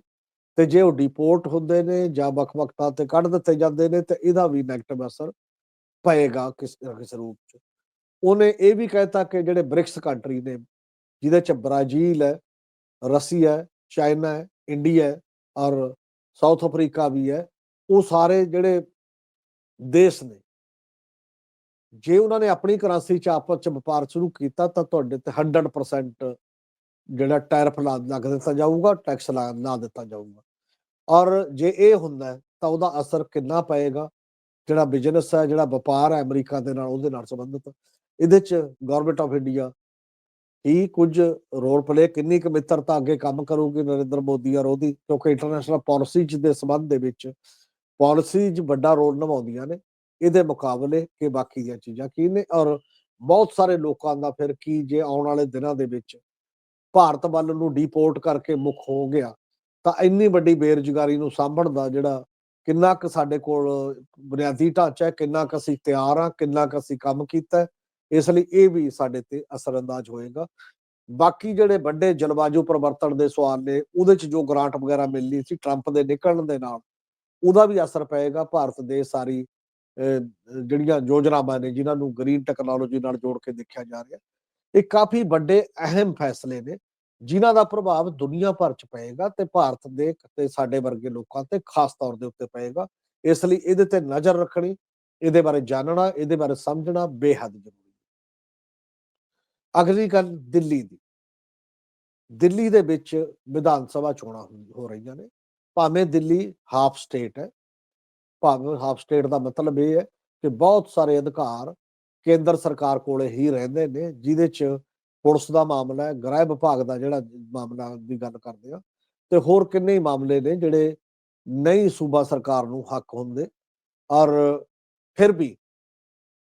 ਤੇ ਜੇ ਉਹ ਡਿਪੋਰਟ ਹੁੰਦੇ ਨੇ ਜਾਂ ਵੱਖ-ਵੱਖ ਥਾਂ ਤੇ ਕੱਢ ਦਿੱਤੇ ਜਾਂਦੇ ਨੇ ਤੇ ਇਹਦਾ ਵੀ ਨੈਗੇਟਿਵ ਅਸਰ ਪਏਗਾ ਕਿਸ ਨਾ ਕਿਸੇ ਰੂਪ ਚ। ਉਹਨੇ ਇਹ ਵੀ ਕਹਿਤਾ ਕਿ ਜਿਹੜੇ ਬ੍ਰਿਕਸ ਕੰਟਰੀ ਨੇ, ਜਿਹਦੇ ਚ ਬ੍ਰਾਜ਼ੀਲ ਹੈ, ਰਸੀਆ ਹੈ, ਚਾਈਨਾ ਹੈ, ਇੰਡੀਆ ਹੈ ਔਰ ਸਾਊਥ ਅਫਰੀਕਾ ਵੀ ਹੈ, ਉਹ ਸਾਰੇ ਜਿਹੜੇ ਦੇਸ਼ ਨੇ, ਜੇ ਉਹਨਾਂ ਨੇ ਆਪਣੀ ਕਰੰਸੀ ਚ ਆਪਸ ਚ ਵਪਾਰ ਸ਼ੁਰੂ ਕੀਤਾ ਤਾਂ ਤੁਹਾਡੇ ਤੇ 100% ਜਿਹੜਾ ਟੈਰਿਫ ਲਾ ਲੱਗ ਦਿੱਤਾ ਜਾਊਗਾ, ਟੈਕਸ ਲਾ ਲਾ ਦਿੱਤਾ ਜਾਊਗਾ। ਔਰ ਜੇ ਇਹ ਹੁੰਦਾ ਤਾਂ ਉਹਦਾ ਅਸਰ ਕਿੰਨਾ ਪਏਗਾ? ਜਿਹੜਾ ਬਿਜ਼ਨਸ ਹੈ, ਜਿਹੜਾ ਵਪਾਰ ਹੈ ਅਮਰੀਕਾ ਦੇ ਨਾਲ, ਉਹਦੇ ਨਾਲ ਸੰਬੰਧਿਤ। ਇਹਦੇ ਚ ਗਵਰਨਮੈਂਟ ਆਫ ਇੰਡੀਆ ਹੀ ਕੁਝ ਰੋਲ ਪਲੇ ਕਿੰਨੀ ਕੁ ਮਿੱਤਰਤਾ ਅੱਗੇ ਕੰਮ ਕਰੂਗੀ ਨਰਿੰਦਰ ਮੋਦੀ ਔਰ ਉਹਦੀ, ਕਿਉਂਕਿ ਇੰਟਰਨੈਸ਼ਨਲ ਪਾਲਿਸੀ ਦੇ ਸੰਬੰਧ ਦੇ ਵਿੱਚ ਪਾਲਿਸੀ ਵੱਡਾ ਰੋਲ ਨਿਭਾਉਂਦੀਆਂ ਨੇ। ਇਹਦੇ ਮੁਕਾਬਲੇ ਕਿ ਬਾਕੀ ਦੀਆਂ ਚੀਜ਼ਾਂ ਕੀ ਨੇ ਔਰ ਬਹੁਤ ਸਾਰੇ ਲੋਕਾਂ ਦਾ ਫਿਰ ਕੀ ਜੇ ਆਉਣ ਵਾਲੇ ਦਿਨਾਂ ਦੇ ਵਿੱਚ ਭਾਰਤ ਵੱਲ ਨੂੰ ਡੀਪੋਰਟ ਕਰਕੇ ਮੁੱਖ ਹੋ ਗਿਆ ਤਾਂ ਇੰਨੀ ਵੱਡੀ ਬੇਰੁਜ਼ਗਾਰੀ ਨੂੰ ਸਾਂਭਣ ਦਾ ਜਿਹੜਾ ਕਿੰਨਾ ਕੁ ਸਾਡੇ ਕੋਲ ਬੁਨਿਆਦੀ ਢਾਂਚਾ ਕਿੰਨਾ ਕੁ ਅਸੀਂ ਤਿਆਰ ਆ ਕਿੰਨਾ ਕੁ ਅਸੀਂ ਕੰਮ ਕੀਤਾ ਇਸ ਲਈ ਇਹ ਵੀ ਸਾਡੇ ਤੇ ਅਸਰਅੰਦਾਜ਼ ਹੋਏਗਾ। ਬਾਕੀ ਜਿਹੜੇ ਵੱਡੇ ਜਲਵਾਯੂ ਪਰਿਵਰਤਨ ਦੇ ਸਵਾਲ ਨੇ ਉਹਦੇ ਚ ਜੋ ਗ੍ਰਾਂਟ ਵਗੈਰਾ ਮਿਲਣੀ ਸੀ ਟਰੰਪ ਦੇ ਨਿਕਲਣ ਦੇ ਨਾਲ ਉਹਦਾ ਵੀ ਅਸਰ ਪਏਗਾ। ਭਾਰਤ ਦੇ ਸਾਰੀ ਅਹ, ਜਿਹੜੀਆਂ ਯੋਜਨਾਵਾਂ ਨੇ ਜਿਨ੍ਹਾਂ ਨੂੰ ਗ੍ਰੀਨ ਟੈਕਨੋਲੋਜੀ ਨਾਲ ਜੋੜ ਕੇ ਦੇਖਿਆ ਜਾ ਰਿਹਾ ਇਹ ਕਾਫੀ ਵੱਡੇ ਅਹਿਮ ਫੈਸਲੇ ਨੇ। ਜਿਨ੍ਹਾਂ ਦਾ ਪ੍ਰਭਾਵ ਦੁਨੀਆ ਭਰ ਚ ਪਏਗਾ ਤੇ ਭਾਰਤ ਦੇ ਤੇ ਸਾਡੇ ਵਰਗੇ ਲੋਕਾਂ ਤੇ ਖਾਸ ਤੌਰ ਦੇ ਉੱਤੇ ਪਏਗਾ, ਇਸ ਲਈ ਇਹਦੇ ਤੇ ਨਜ਼ਰ ਰੱਖਣੀ, ਇਹਦੇ ਬਾਰੇ ਜਾਣਨਾ, ਇਹਦੇ ਬਾਰੇ ਸਮਝਣਾ ਬੇਹੱਦ ਜ਼ਰੂਰੀ ਹੈ। ਅਗਲੀ ਗੱਲ ਦਿੱਲੀ ਦੀ। ਦਿੱਲੀ ਦੇ ਵਿੱਚ ਵਿਧਾਨ ਸਭਾ ਚੋਣਾਂ ਹੋ- ਹੋ ਰਹੀਆਂ ਨੇ, ਭਾਵੇਂ ਦਿੱਲੀ ਹਾਫ ਸਟੇਟ ਹੈ, ਭਾਵੇਂ ਹਾਫ ਸਟੇਟ ਦਾ ਮਤਲਬ ਇਹ ਹੈ ਕਿ ਬਹੁਤ ਸਾਰੇ ਅਧਿਕਾਰ ਕੇਂਦਰ ਸਰਕਾਰ ਕੋਲੇ ਹੀ ਰਹਿੰਦੇ ਨੇ, ਜਿਹਦੇ ਚ ਪੁਲਿਸ ਦਾ ਮਾਮਲਾ ਹੈ, ਗ੍ਰਹਿ ਵਿਭਾਗ ਦਾ ਜਿਹੜਾ ਮਾਮਲਾ ਦੀ ਗੱਲ ਕਰਦੇ ਆ ਤੇ ਹੋਰ ਕਿੰਨੇ ਹੀ ਮਾਮਲੇ ਨੇ ਜਿਹੜੇ ਨਹੀਂ ਸੂਬਾ ਸਰਕਾਰ ਨੂੰ ਹੱਕ ਹੁੰਦੇ, ਔਰ ਫਿਰ ਵੀ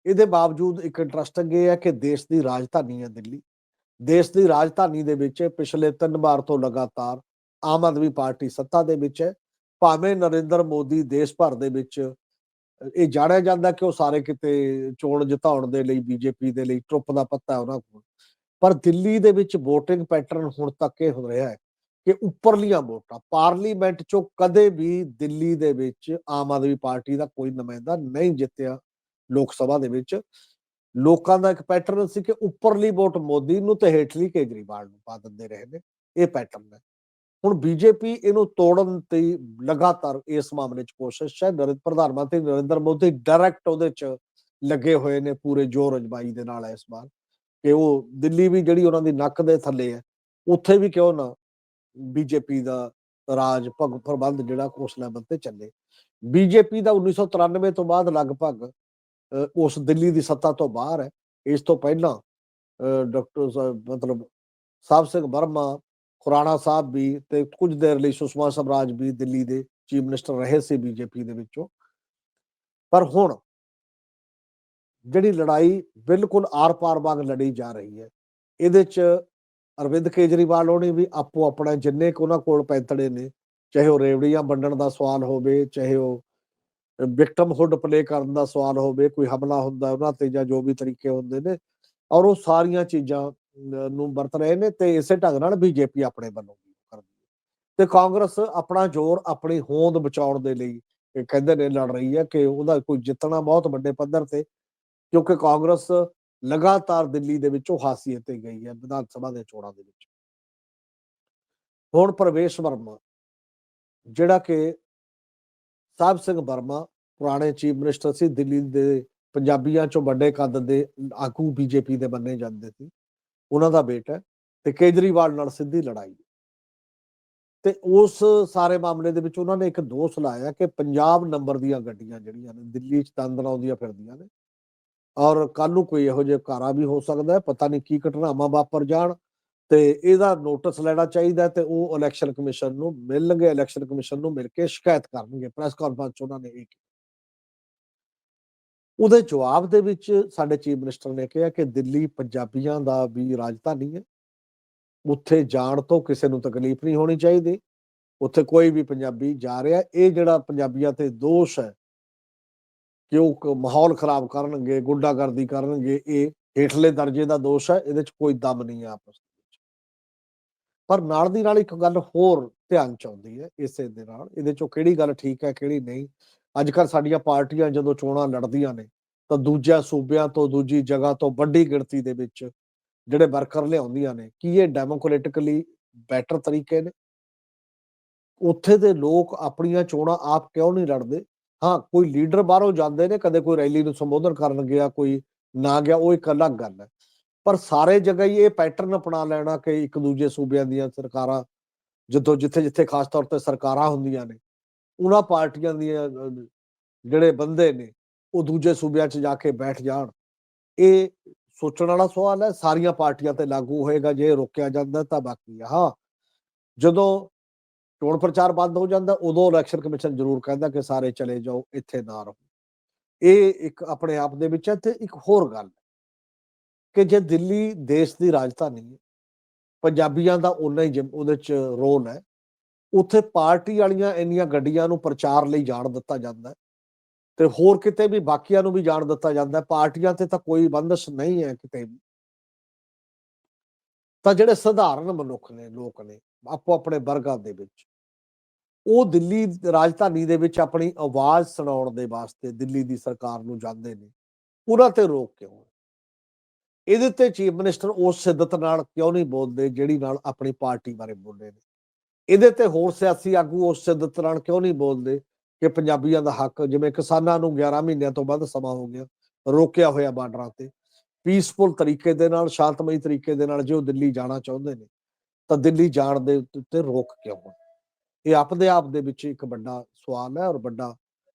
ਇਹਦੇ ਬਾਵਜੂਦ ਇੱਕ ਇੰਟਰਸਟਿੰਗ ਇਹ ਹੈ ਕਿ ਦੇਸ਼ ਦੀ ਰਾਜਧਾਨੀ ਹੈ ਦਿੱਲੀ, ਦੇਸ਼ ਦੀ ਰਾਜਧਾਨੀ ਦੇ ਵਿੱਚ ਪਿਛਲੇ ਤਿੰਨ ਵਾਰ ਤੋਂ ਲਗਾਤਾਰ ਆਮ ਆਦਮੀ ਪਾਰਟੀ ਸੱਤਾ ਦੇ ਵਿੱਚ ਹੈ, ਭਾਵੇਂ ਨਰਿੰਦਰ ਮੋਦੀ ਦੇਸ਼ ਭਰ ਦੇ ਵਿੱਚ, ਇਹ ਜਾਣਿਆ ਜਾਂਦਾ ਕਿ ਉਹ ਸਾਰੇ ਕਿਤੇ ਚੋਣ ਜਿਤਾਉਣ ਦੇ ਲਈ, ਬੀਜੇਪੀ ਦੇ ਲਈ ਟਰੁੱਪ ਦਾ ਪੱਤਾ ਉਹਨਾਂ ਕੋਲ ਪਰ ਦਿੱਲੀ ਦੇ ਵਿੱਚ VOTING ਪੈਟਰਨ ਹੁਣ ਤੱਕ ਇਹ ਹੋ ਰਿਹਾ ਹੈ ਕਿ ਉੱਪਰਲੀਆਂ ਵੋਟਾਂ ਪਾਰਲੀਮੈਂਟ ਚੋਂ ਕਦੇ ਵੀ ਦਿੱਲੀ ਦੇ ਵਿੱਚ ਆਮ ਆਦਮੀ ਪਾਰਟੀ ਦਾ ਕੋਈ ਨੁਮਾਇੰਦਾ ਨਹੀਂ ਜਿੱਤਿਆ ਲੋਕ ਸਭਾ ਦੇ ਵਿੱਚ। ਲੋਕਾਂ ਦਾ ਇੱਕ ਪੈਟਰਨ ਸੀ ਕਿ ਉੱਪਰਲੀ ਵੋਟ ਮੋਦੀ ਨੂੰ ਤੇ ਹੇਠਲੀ ਕੇਜਰੀਵਾਲ ਨੂੰ ਪਾ ਦਿੰਦੇ ਰਹੇ ਨੇ। ਇਹ ਪੈਟਰਨ ਹੈ। ਹੁਣ ਬੀਜੇਪੀ ਇਹਨੂੰ ਤੋੜਨ ਤੇ ਲਗਾਤਾਰ ਇਸ ਮਾਮਲੇ 'ਚ ਕੋਸ਼ਿਸ਼ ਹੈ। ਨਰਿੰਦਰ ਪ੍ਰਧਾਨ ਮੰਤਰੀ ਨਰਿੰਦਰ ਮੋਦੀ ਡਾਇਰੈਕਟ ਉਹਦੇ 'ਚ ਲੱਗੇ ਹੋਏ ਨੇ ਪੂਰੇ ਜੋਰ ਅਜਮਾਈ ਦੇ ਨਾਲ ਇਸ ਵਾਰ। ਕਿ ਉਹ ਦਿੱਲੀ ਵੀ ਜਿਹੜੀ ਉਹਨਾਂ ਦੀ ਨੱਕ ਦੇ ਥੱਲੇ ਹੈ ਉੱਥੇ ਵੀ ਕਿਉਂ ਨਾ ਬੀਜੇਪੀ ਦਾ ਰਾਜ ਭਗ ਪ੍ਰਬੰਧ ਜਿਹੜਾ ਉਸ ਲੈਵਲ ਤੇ ਚੱਲੇ। ਬੀਜੇਪੀ ਦਾ 1993 ਤੋਂ ਬਾਅਦ ਲਗਭਗ ਉਸ ਦਿੱਲੀ ਦੀ ਸੱਤਾ ਤੋਂ ਬਾਹਰ ਹੈ। ਇਸ ਤੋਂ ਪਹਿਲਾਂ ਅ, ਡਾਕਟਰ ਮਤਲਬ ਸਾਹਿਬ ਸਿੰਘ ਵਰਮਾ ਖੁਰਾਣਾ ਸਾਹਿਬ ਵੀ ਤੇ ਕੁਝ ਦੇਰ ਲਈ ਸੁਸ਼ਮਾ ਸਵਰਾਜ ਵੀ ਦਿੱਲੀ ਦੇ ਚੀਫ ਮਿਨਿਸਟਰ ਰਹੇ ਸੀ ਬੀਜੇਪੀ ਦੇ ਵਿੱਚੋਂ। ਪਰ ਹੁਣ ਜਿਹੜੀ ਲੜਾਈ ਬਿਲਕੁਲ ਆਰ-ਪਾਰ ਵਾਂਗ ਲੜੀ ਜਾ ਰਹੀ ਹੈ। ਇਹਦੇ ਚ ਅਰਵਿੰਦ ਕੇਜਰੀਵਾਲ ਉਹਨੇ ਵੀ ਆਪੋ ਆਪਣਾ ਜਿੰਨੇ ਕੁ ਉਹਨਾਂ ਕੋਲ ਪੈਂਤੜੇ ਨੇ, ਚਾਹੇ ਉਹ ਰੇਵੜੀਆਂ ਵੰਡਣ ਦਾ ਸਵਾਲ ਹੋਵੇ, ਚਾਹੇ ਉਹ ਵਿਕਟਮ ਹੁੱਡ ਪਲੇ ਕਰਨ ਦਾ ਸਵਾਲ ਹੋਵੇ, ਕੋਈ ਹਮਲਾ ਹੁੰਦਾ ਉਹਨਾਂ ਤੇ ਜਾਂ ਜੋ ਵੀ ਤਰੀਕੇ ਹੁੰਦੇ ਨੇ, ਔਰ ਉਹ ਸਾਰੀਆਂ ਚੀਜ਼ਾਂ ਨੂੰ ਵਰਤ ਰਹੇ ਨੇ ਤੇ ਇਸੇ ਢੰਗ ਨਾਲ ਬੀਜੇਪੀ ਆਪਣੇ ਵੱਲੋਂ ਵੀ ਕਰਦੀ ਹੈ। ਤੇ ਕਾਂਗਰਸ ਆਪਣਾ ਜ਼ੋਰ, ਆਪਣੀ ਹੋਂਦ ਬਚਾਉਣ ਦੇ ਲਈ ਕਹਿੰਦੇ ਨੇ, ਲੜ ਰਹੀ ਹੈ ਕਿ ਉਹਦਾ ਕੋਈ ਜਿੱਤਣਾ ਬਹੁਤ ਵੱਡੇ ਪੱਧਰ ਤੇ ਕਿਉਂਕਿ ਕਾਂਗਰਸ ਲਗਾਤਾਰ ਦਿੱਲੀ ਦੇ ਵਿੱਚੋਂ ਹਾਸੀਏ ਤੇ ਗਈ ਹੈ, ਵਿਧਾਨ ਸਭਾ ਦੇ ਚੋਣਾਂ ਦੇ ਵਿੱਚ। ਹੁਣ ਪ੍ਰਵੇਸ਼ ਵਰਮਾ, ਜਿਹੜਾ ਕਿ ਸਾਹਿਬ ਸਿੰਘ ਵਰਮਾ, ਪੁਰਾਣੇ ਚੀਫ ਮਿਨਿਸਟਰ ਸੀ, ਦਿੱਲੀ ਦੇ ਪੰਜਾਬੀਆਂ ਚੋਂ ਵੱਡੇ ਕੱਦ ਦੇ ਆਗੂ ਬੀਜੇਪੀ ਦੇ ਬੰਨੇ ਜਾਂਦੇ ਸੀ। ਉਹਨਾਂ ਦਾ ਬੇਟਾ ਤੇ ਕੇਜਰੀਵਾਲ ਨਾਲ ਸਿੱਧੀ ਲੜਾਈ। ਤੇ ਉਸ ਸਾਰੇ ਮਾਮਲੇ ਦੇ ਵਿੱਚ ਉਹਨਾਂ ਨੇ ਇੱਕ ਦੋਸ਼ ਲਾਇਆ ਕਿ ਪੰਜਾਬ ਨੰਬਰ ਦੀਆਂ ਗੱਡੀਆਂ ਜਿਹੜੀਆਂ ਨੇ, ਦਿੱਲੀ 'ਚ ਤੰਦਰਾਂ ਆਉਂਦੀਆਂ ਫਿਰਦੀਆਂ ਨੇ ਔਰ ਕੱਲ ਨੂੰ ਕੋਈ ਇਹੋ ਜਿਹਾ ਕਾਰਾ ਵੀ ਹੋ ਸਕਦਾ ਹੈ, ਪਤਾ ਨਹੀਂ ਕੀ ਘਟਨਾਵਾਂ ਵਾਪਰ ਜਾਣ ਤੇ ਇਹਦਾ ਨੋਟਿਸ ਲੈਣਾ ਚਾਹੀਦਾ ਹੈ ਤੇ ਉਹ ਇਲੈਕਸ਼ਨ ਕਮਿਸ਼ਨ ਨੂੰ ਮਿਲਣਗੇ ਇਲੈਕਸ਼ਨ ਕਮਿਸ਼ਨ ਨੂੰ ਮਿਲ ਕੇ ਸ਼ਿਕਾਇਤ ਕਰਨਗੇ ਪ੍ਰੈਸ ਕਾਨਫਰੰਸ ਉਹਨਾਂ ਨੇ ਇਹ ਉਹਦੇ ਜਵਾਬ ਦੇ ਵਿੱਚ ਸਾਡੇ ਚੀਫ ਮਿਨਿਸਟਰ ਨੇ ਕਿਹਾ ਕਿ ਦਿੱਲੀ ਪੰਜਾਬੀਆਂ ਦਾ ਵੀ ਰਾਜਧਾਨੀ ਹੈ। ਉੱਥੇ ਜਾਣ ਤੋਂ ਕਿਸੇ ਨੂੰ ਤਕਲੀਫ ਨਹੀਂ ਹੋਣੀ ਚਾਹੀਦੀ। ਉੱਥੇ ਕੋਈ ਵੀ ਪੰਜਾਬੀ ਜਾ ਰਿਹਾ, ਇਹ ਜਿਹੜਾ ਪੰਜਾਬੀਆਂ ਤੇ ਦੋਸ਼ ਹੈ ਕਿ ਉਹ ਕ- ਮਾਹੌਲ ਖਰਾਬ ਕਰਨਗੇ, ਗੁੰਡਾਗਰਦੀ ਕਰਨਗੇ, ਇਹ ਹੇਠਲੇ ਦਰਜੇ ਦਾ ਦੋਸ਼ ਹੈ, ਇਹਦੇ 'ਚ ਕੋਈ ਦਮ ਨਹੀਂ ਹੈ ਆਪਸ ਵਿੱਚ। ਪਰ ਨਾਲ ਦੀ ਨਾਲ ਇੱਕ ਗੱਲ ਹੋਰ ਧਿਆਨ ਚ ਆਉਂਦੀ ਹੈ, ਇਸੇ ਦੇ ਨਾਲ, ਇਹਦੇ 'ਚੋਂ ਕਿਹੜੀ ਗੱਲ ਠੀਕ ਹੈ, ਕਿਹੜੀ ਨਹੀਂ। ਅੱਜ ਕੱਲ ਸਾਡੀਆਂ ਪਾਰਟੀਆਂ ਜਦੋਂ ਚੋਣਾਂ ਲੜਦੀਆਂ ਨੇ, ਤਾਂ ਦੂਜਿਆਂ ਸੂਬਿਆਂ ਤੋਂ, ਦੂਜੀ ਜਗ੍ਹਾ ਤੋਂ ਵੱਡੀ ਗਿਣਤੀ ਦੇ ਵਿੱਚ ਜਿਹੜੇ ਵਰਕਰ ਲਿਆਉਂਦੀਆਂ ਨੇ, ਕੀ ਇਹ ਡੈਮੋਕ੍ਰੈਟਿਕਲੀ ਬੈਟਰ ਤਰੀਕੇ ਨੇ? ਉੱਥੇ ਦੇ ਲੋਕ ਆਪਣੀਆਂ ਚੋਣਾਂ ਆਪ ਕਿਉਂ ਨਹੀਂ ਲੜਦੇ? ਹਾਂ, ਕੋਈ ਲੀਡਰ ਬਾਹਰੋਂ ਜਾਂਦੇ ਨੇ, ਕਦੇ ਕੋਈ ਰੈਲੀ ਨੂੰ ਸੰਬੋਧਨ ਕਰਨ ਗਿਆ, ਕੋਈ ਨਾ ਗਿਆ, ਉਹ ਇੱਕ ਅਲੱਗ ਗੱਲ ਹੈ ਪਰ ਸਾਰੇ ਜਗ੍ਹਾ ਹੀ ਇਹ ਪੈਟਰਨ ਅਪਣਾ ਲੈਣਾ ਕਿ ਇੱਕ ਦੂਜੇ ਸੂਬਿਆਂ ਦੀਆਂ ਸਰਕਾਰਾਂ ਜਦੋਂ ਜਿੱਥੇ ਜਿੱਥੇ ਖਾਸ ਤੌਰ ਤੇ ਸਰਕਾਰਾਂ ਹੁੰਦੀਆਂ ਨੇ, ਉਹਨਾਂ ਪਾਰਟੀਆਂ ਦੀਆਂ ਜਿਹੜੇ ਬੰਦੇ ਨੇ, ਉਹ ਦੂਜੇ ਸੂਬਿਆਂ 'ਚ ਜਾ ਕੇ ਬੈਠ ਜਾਣ ਇਹ ਸੋਚਣ ਵਾਲਾ ਸਵਾਲ ਹੈ, ਸਾਰੀਆਂ ਪਾਰਟੀਆਂ ਤੇ ਲਾਗੂ ਹੋਏਗਾ, ਜੇ ਰੋਕਿਆ ਜਾਂਦਾ ਤਾਂ ਬਾਕੀ ਆ। ਹਾਂ, ਜਦੋਂ ਚੋਣ ਪ੍ਰਚਾਰ ਬੰਦ ਹੋ ਜਾਂਦਾ, ਉਦੋਂ ਇਲੈਕਸ਼ਨ ਕਮਿਸ਼ਨ ਜ਼ਰੂਰ ਕਹਿੰਦਾ ਕਿ ਸਾਰੇ ਚਲੇ ਜਾਓ, ਇੱਥੇ ਨਾ ਰਹੋ। ਇਹ ਇੱਕ ਆਪਣੇ ਆਪ ਦੇ ਵਿੱਚ ਹੈ, ਤੇ ਇੱਕ ਹੋਰ ਗੱਲ ਕਿ ਜੇ ਦਿੱਲੀ ਦੇਸ਼ ਦੀ ਰਾਜਧਾਨੀ ਹੈ, ਪੰਜਾਬੀਆਂ ਦਾ ਉਨਾ ਹੀ ਜਿਮ- ਉਹਦੇ ਚ ਰੋਲ ਹੈ, ਉੱਥੇ ਪਾਰਟੀ ਵਾਲੀਆਂ ਇੰਨੀਆਂ ਗੱਡੀਆਂ ਨੂੰ ਪ੍ਰਚਾਰ ਲਈ ਜਾਣ ਦਿੱਤਾ ਜਾਂਦਾ ਹੈ ਤੇ ਹੋਰ ਕਿਤੇ ਵੀ ਬਾਕੀਆਂ ਨੂੰ ਵੀ ਜਾਣ ਦਿੱਤਾ ਜਾਂਦਾ ਪਾਰਟੀਆਂ ਤੇ ਤਾਂ ਕੋਈ ਬੰਦਸ਼ ਨਹੀਂ ਹੈ ਕਿਤੇ ਵੀ। ਤਾਂ ਜਿਹੜੇ ਸਧਾਰਨ ਮਨੁੱਖ ਨੇ, ਲੋਕ ਨੇ ਆਪੋ ਆਪਣੇ ਵਰਗਾਂ ਦੇ ਵਿੱਚ ਉਹ ਦਿੱਲੀ ਰਾਜਧਾਨੀ ਦੇ ਵਿੱਚ ਆਪਣੀ ਆਵਾਜ਼ ਸੁਣਾਉਣ ਦੇ ਵਾਸਤੇ ਦਿੱਲੀ ਦੀ ਸਰਕਾਰ ਨੂੰ ਜਾਂਦੇ ਨੇ, ਉਹਨਾਂ ਤੇ ਰੋਕ ਕਿਉਂ ਇਹਦੇ ਤੇ ਚੀਫ ਮਿਨਿਸਟਰ ਉਸ ਸਿੱਧਤ ਨਾਲ ਕਿਉਂ ਨਹੀਂ ਬੋਲਦੇ ਜਿਹੜੀ ਨਾਲ ਆਪਣੀ ਪਾਰਟੀ ਬਾਰੇ ਬੋਲੇ ਨੇ ਇਹਦੇ ਤੇ ਹੋਰ ਸਿਆਸੀ ਆਗੂ ਉਸ ਸਿੱਧਤ ਨਾਲ ਕਿਉਂ ਨਹੀਂ ਬੋਲਦੇ ਕਿ ਪੰਜਾਬੀਆਂ ਦਾ ਹੱਕ ਜਿਵੇਂ ਕਿਸਾਨਾਂ ਨੂੰ 11 ਮਹੀਨਿਆਂ ਤੋਂ ਵੱਧ ਸਮਾਂ ਹੋ ਗਿਆ ਰੋਕਿਆ ਹੋਇਆ ਬਾਰਡਰਾਂ ਤੇ ਪੀਸਫੁਲ ਤਰੀਕੇ ਦੇ ਨਾਲ, ਸ਼ਾਂਤਮਈ ਤਰੀਕੇ ਦੇ ਨਾਲ ਜੇ ਉਹ ਦਿੱਲੀ ਜਾਣਾ ਚਾਹੁੰਦੇ ਨੇ, ਤਾਂ ਦਿੱਲੀ ਜਾਣ ਦੇ ਉੱਤੇ ਰੋਕ ਕਿਉਂ ਹੈ? ਇਹ ਆਪਦੇ ਆਪ ਦੇ ਵਿੱਚ ਇੱਕ ਵੱਡਾ ਸਵਾਲ ਹੈ ਔਰ ਵੱਡਾ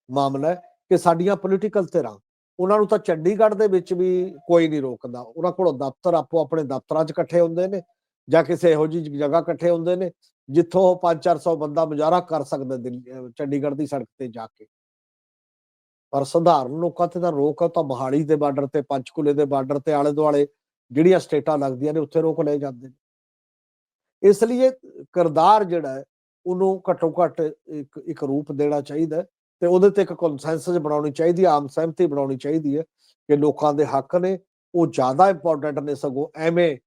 ਮਾਮਲਾ ਹੈ ਕਿ ਸਾਡੀਆਂ ਪੋਲੀਟੀਕਲ ਧਿਰਾਂ, ਉਹਨਾਂ ਨੂੰ ਤਾਂ ਚੰਡੀਗੜ੍ਹ ਦੇ ਵਿੱਚ ਵੀ ਕੋਈ ਨਹੀਂ ਰੋਕਦਾ। ਉਹਨਾਂ ਕੋਲੋਂ ਦਫ਼ਤਰ ਆਪੋ ਆਪਣੇ ਦਫ਼ਤਰਾਂ 'ਚ ਇਕੱਠੇ ਹੁੰਦੇ ਨੇ ਜਾਂ ਕਿਸੇ ਇਹੋ ਜਿਹੀ ਜਗ੍ਹਾ ਇਕੱਠੇ ਹੁੰਦੇ ਨੇ ਜਿੱਥੋਂ ਉਹ 5-400 ਬੰਦਾ ਮੁਜ਼ਾਹਰਾ ਕਰ ਸਕਦਾ ਦਿੱਲੀ ਚੰਡੀਗੜ੍ਹ ਦੀ ਸੜਕ ਤੇ ਜਾ ਕੇ। ਪਰ ਸਧਾਰਨ ਲੋਕਾਂ ਤੇ ਤਾਂ ਰੋਕ ਆ ਤਾਂ ਮੋਹਾਲੀ ਦੇ ਬਾਰਡਰ ਤੇ, ਪੰਚਕੂਲੇ ਦੇ ਬਾਰਡਰ ਤੇ ਆਲੇ ਦੁਆਲੇ ਜਿਹੜੀਆਂ ਸਟੇਟਾਂ ਲੱਗਦੀਆਂ ਨੇ, ਉੱਥੇ ਰੋਕ ਲਏ ਜਾਂਦੇ ਨੇ। ਇਸ ਲਈ ਕਿਰਦਾਰ ਜਿਹੜਾ ਹੈ ਉਹਨੂੰ ਘੱਟੋ ਘੱਟ ਇੱਕ ਇੱਕ ਰੂਪ ਦੇਣਾ ਚਾਹੀਦਾ ਤੇ ਉਹਦੇ ਤੇ ਇੱਕ ਕੰਸੈਂਸਸ ਬਣਾਉਣੀ ਚਾਹੀਦੀ ਹੈ, ਆਮ ਸਹਿਮਤੀ ਬਣਾਉਣੀ ਚਾਹੀਦੀ ਹੈ ਕਿ ਲੋਕਾਂ ਦੇ ਹੱਕ ਨੇ, ਉਹ ਜ਼ਿਆਦਾ ਇੰਪੋਰਟੈਂਟ ਨੇ ਸਗੋਂ ਐਵੇਂ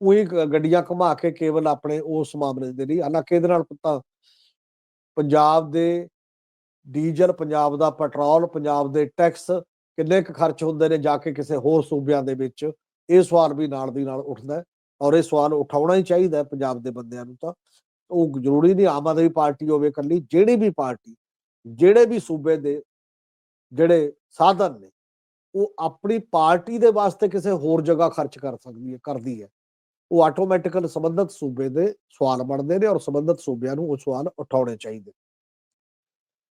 ਉਹੀ ਗੱਡੀਆਂ ਘੁਮਾ ਕੇ ਕੇਵਲ ਆਪਣੇ ਉਸ ਮਾਮਲੇ ਦੇ ਲਈ, ਹਾਲਾਂਕਿ ਇਹਦੇ ਨਾਲ ਤਾਂ ਪੰਜਾਬ ਦੇ ਡੀਜ਼ਲ, ਪੰਜਾਬ ਦਾ ਪੈਟਰੋਲ, ਪੰਜਾਬ ਦੇ ਟੈਕਸ ਕਿੰਨੇ ਕੁ ਖਰਚ ਹੁੰਦੇ ਨੇ ਜਾ ਕੇ ਕਿਸੇ ਹੋਰ ਸੂਬਿਆਂ ਦੇ ਵਿੱਚ, ਇਹ ਸਵਾਲ ਵੀ ਨਾਲ ਦੀ ਨਾਲ ਉੱਠਦਾ ਔਰ ਇਹ ਸਵਾਲ ਉਠਾਉਣਾ ਹੀ ਚਾਹੀਦਾ ਪੰਜਾਬ ਦੇ ਬੰਦਿਆਂ ਨੂੰ ਤਾਂ। ਉਹ ਜ਼ਰੂਰੀ ਨਹੀਂ ਆਮ ਆਦਮੀ ਪਾਰਟੀ ਹੋਵੇ ਇਕੱਲੀ, ਜਿਹੜੀ ਵੀ ਪਾਰਟੀ, ਜਿਹੜੇ ਵੀ ਸੂਬੇ ਦੇ ਜਿਹੜੇ ਸਾਧਨ ਨੇ, ਉਹ ਆਪਣੀ ਪਾਰਟੀ ਦੇ ਵਾਸਤੇ ਕਿਸੇ ਹੋਰ ਜਗ੍ਹਾ ਖਰਚ ਕਰ ਸਕਦੀ ਹੈ, ਕਰਦੀ ਹੈ। ਉਹ ਆਟੋਮੈਟਿਕਲ ਸੰਬੰਧਿਤ ਸੂਬੇ ਦੇ ਸਵਾਲ ਬਣਦੇ ਨੇ ਔਰ ਸੰਬੰਧਿਤ ਸੂਬਿਆਂ ਨੂੰ ਉਹ ਸਵਾਲ ਉਠਾਉਣੇ ਚਾਹੀਦੇ।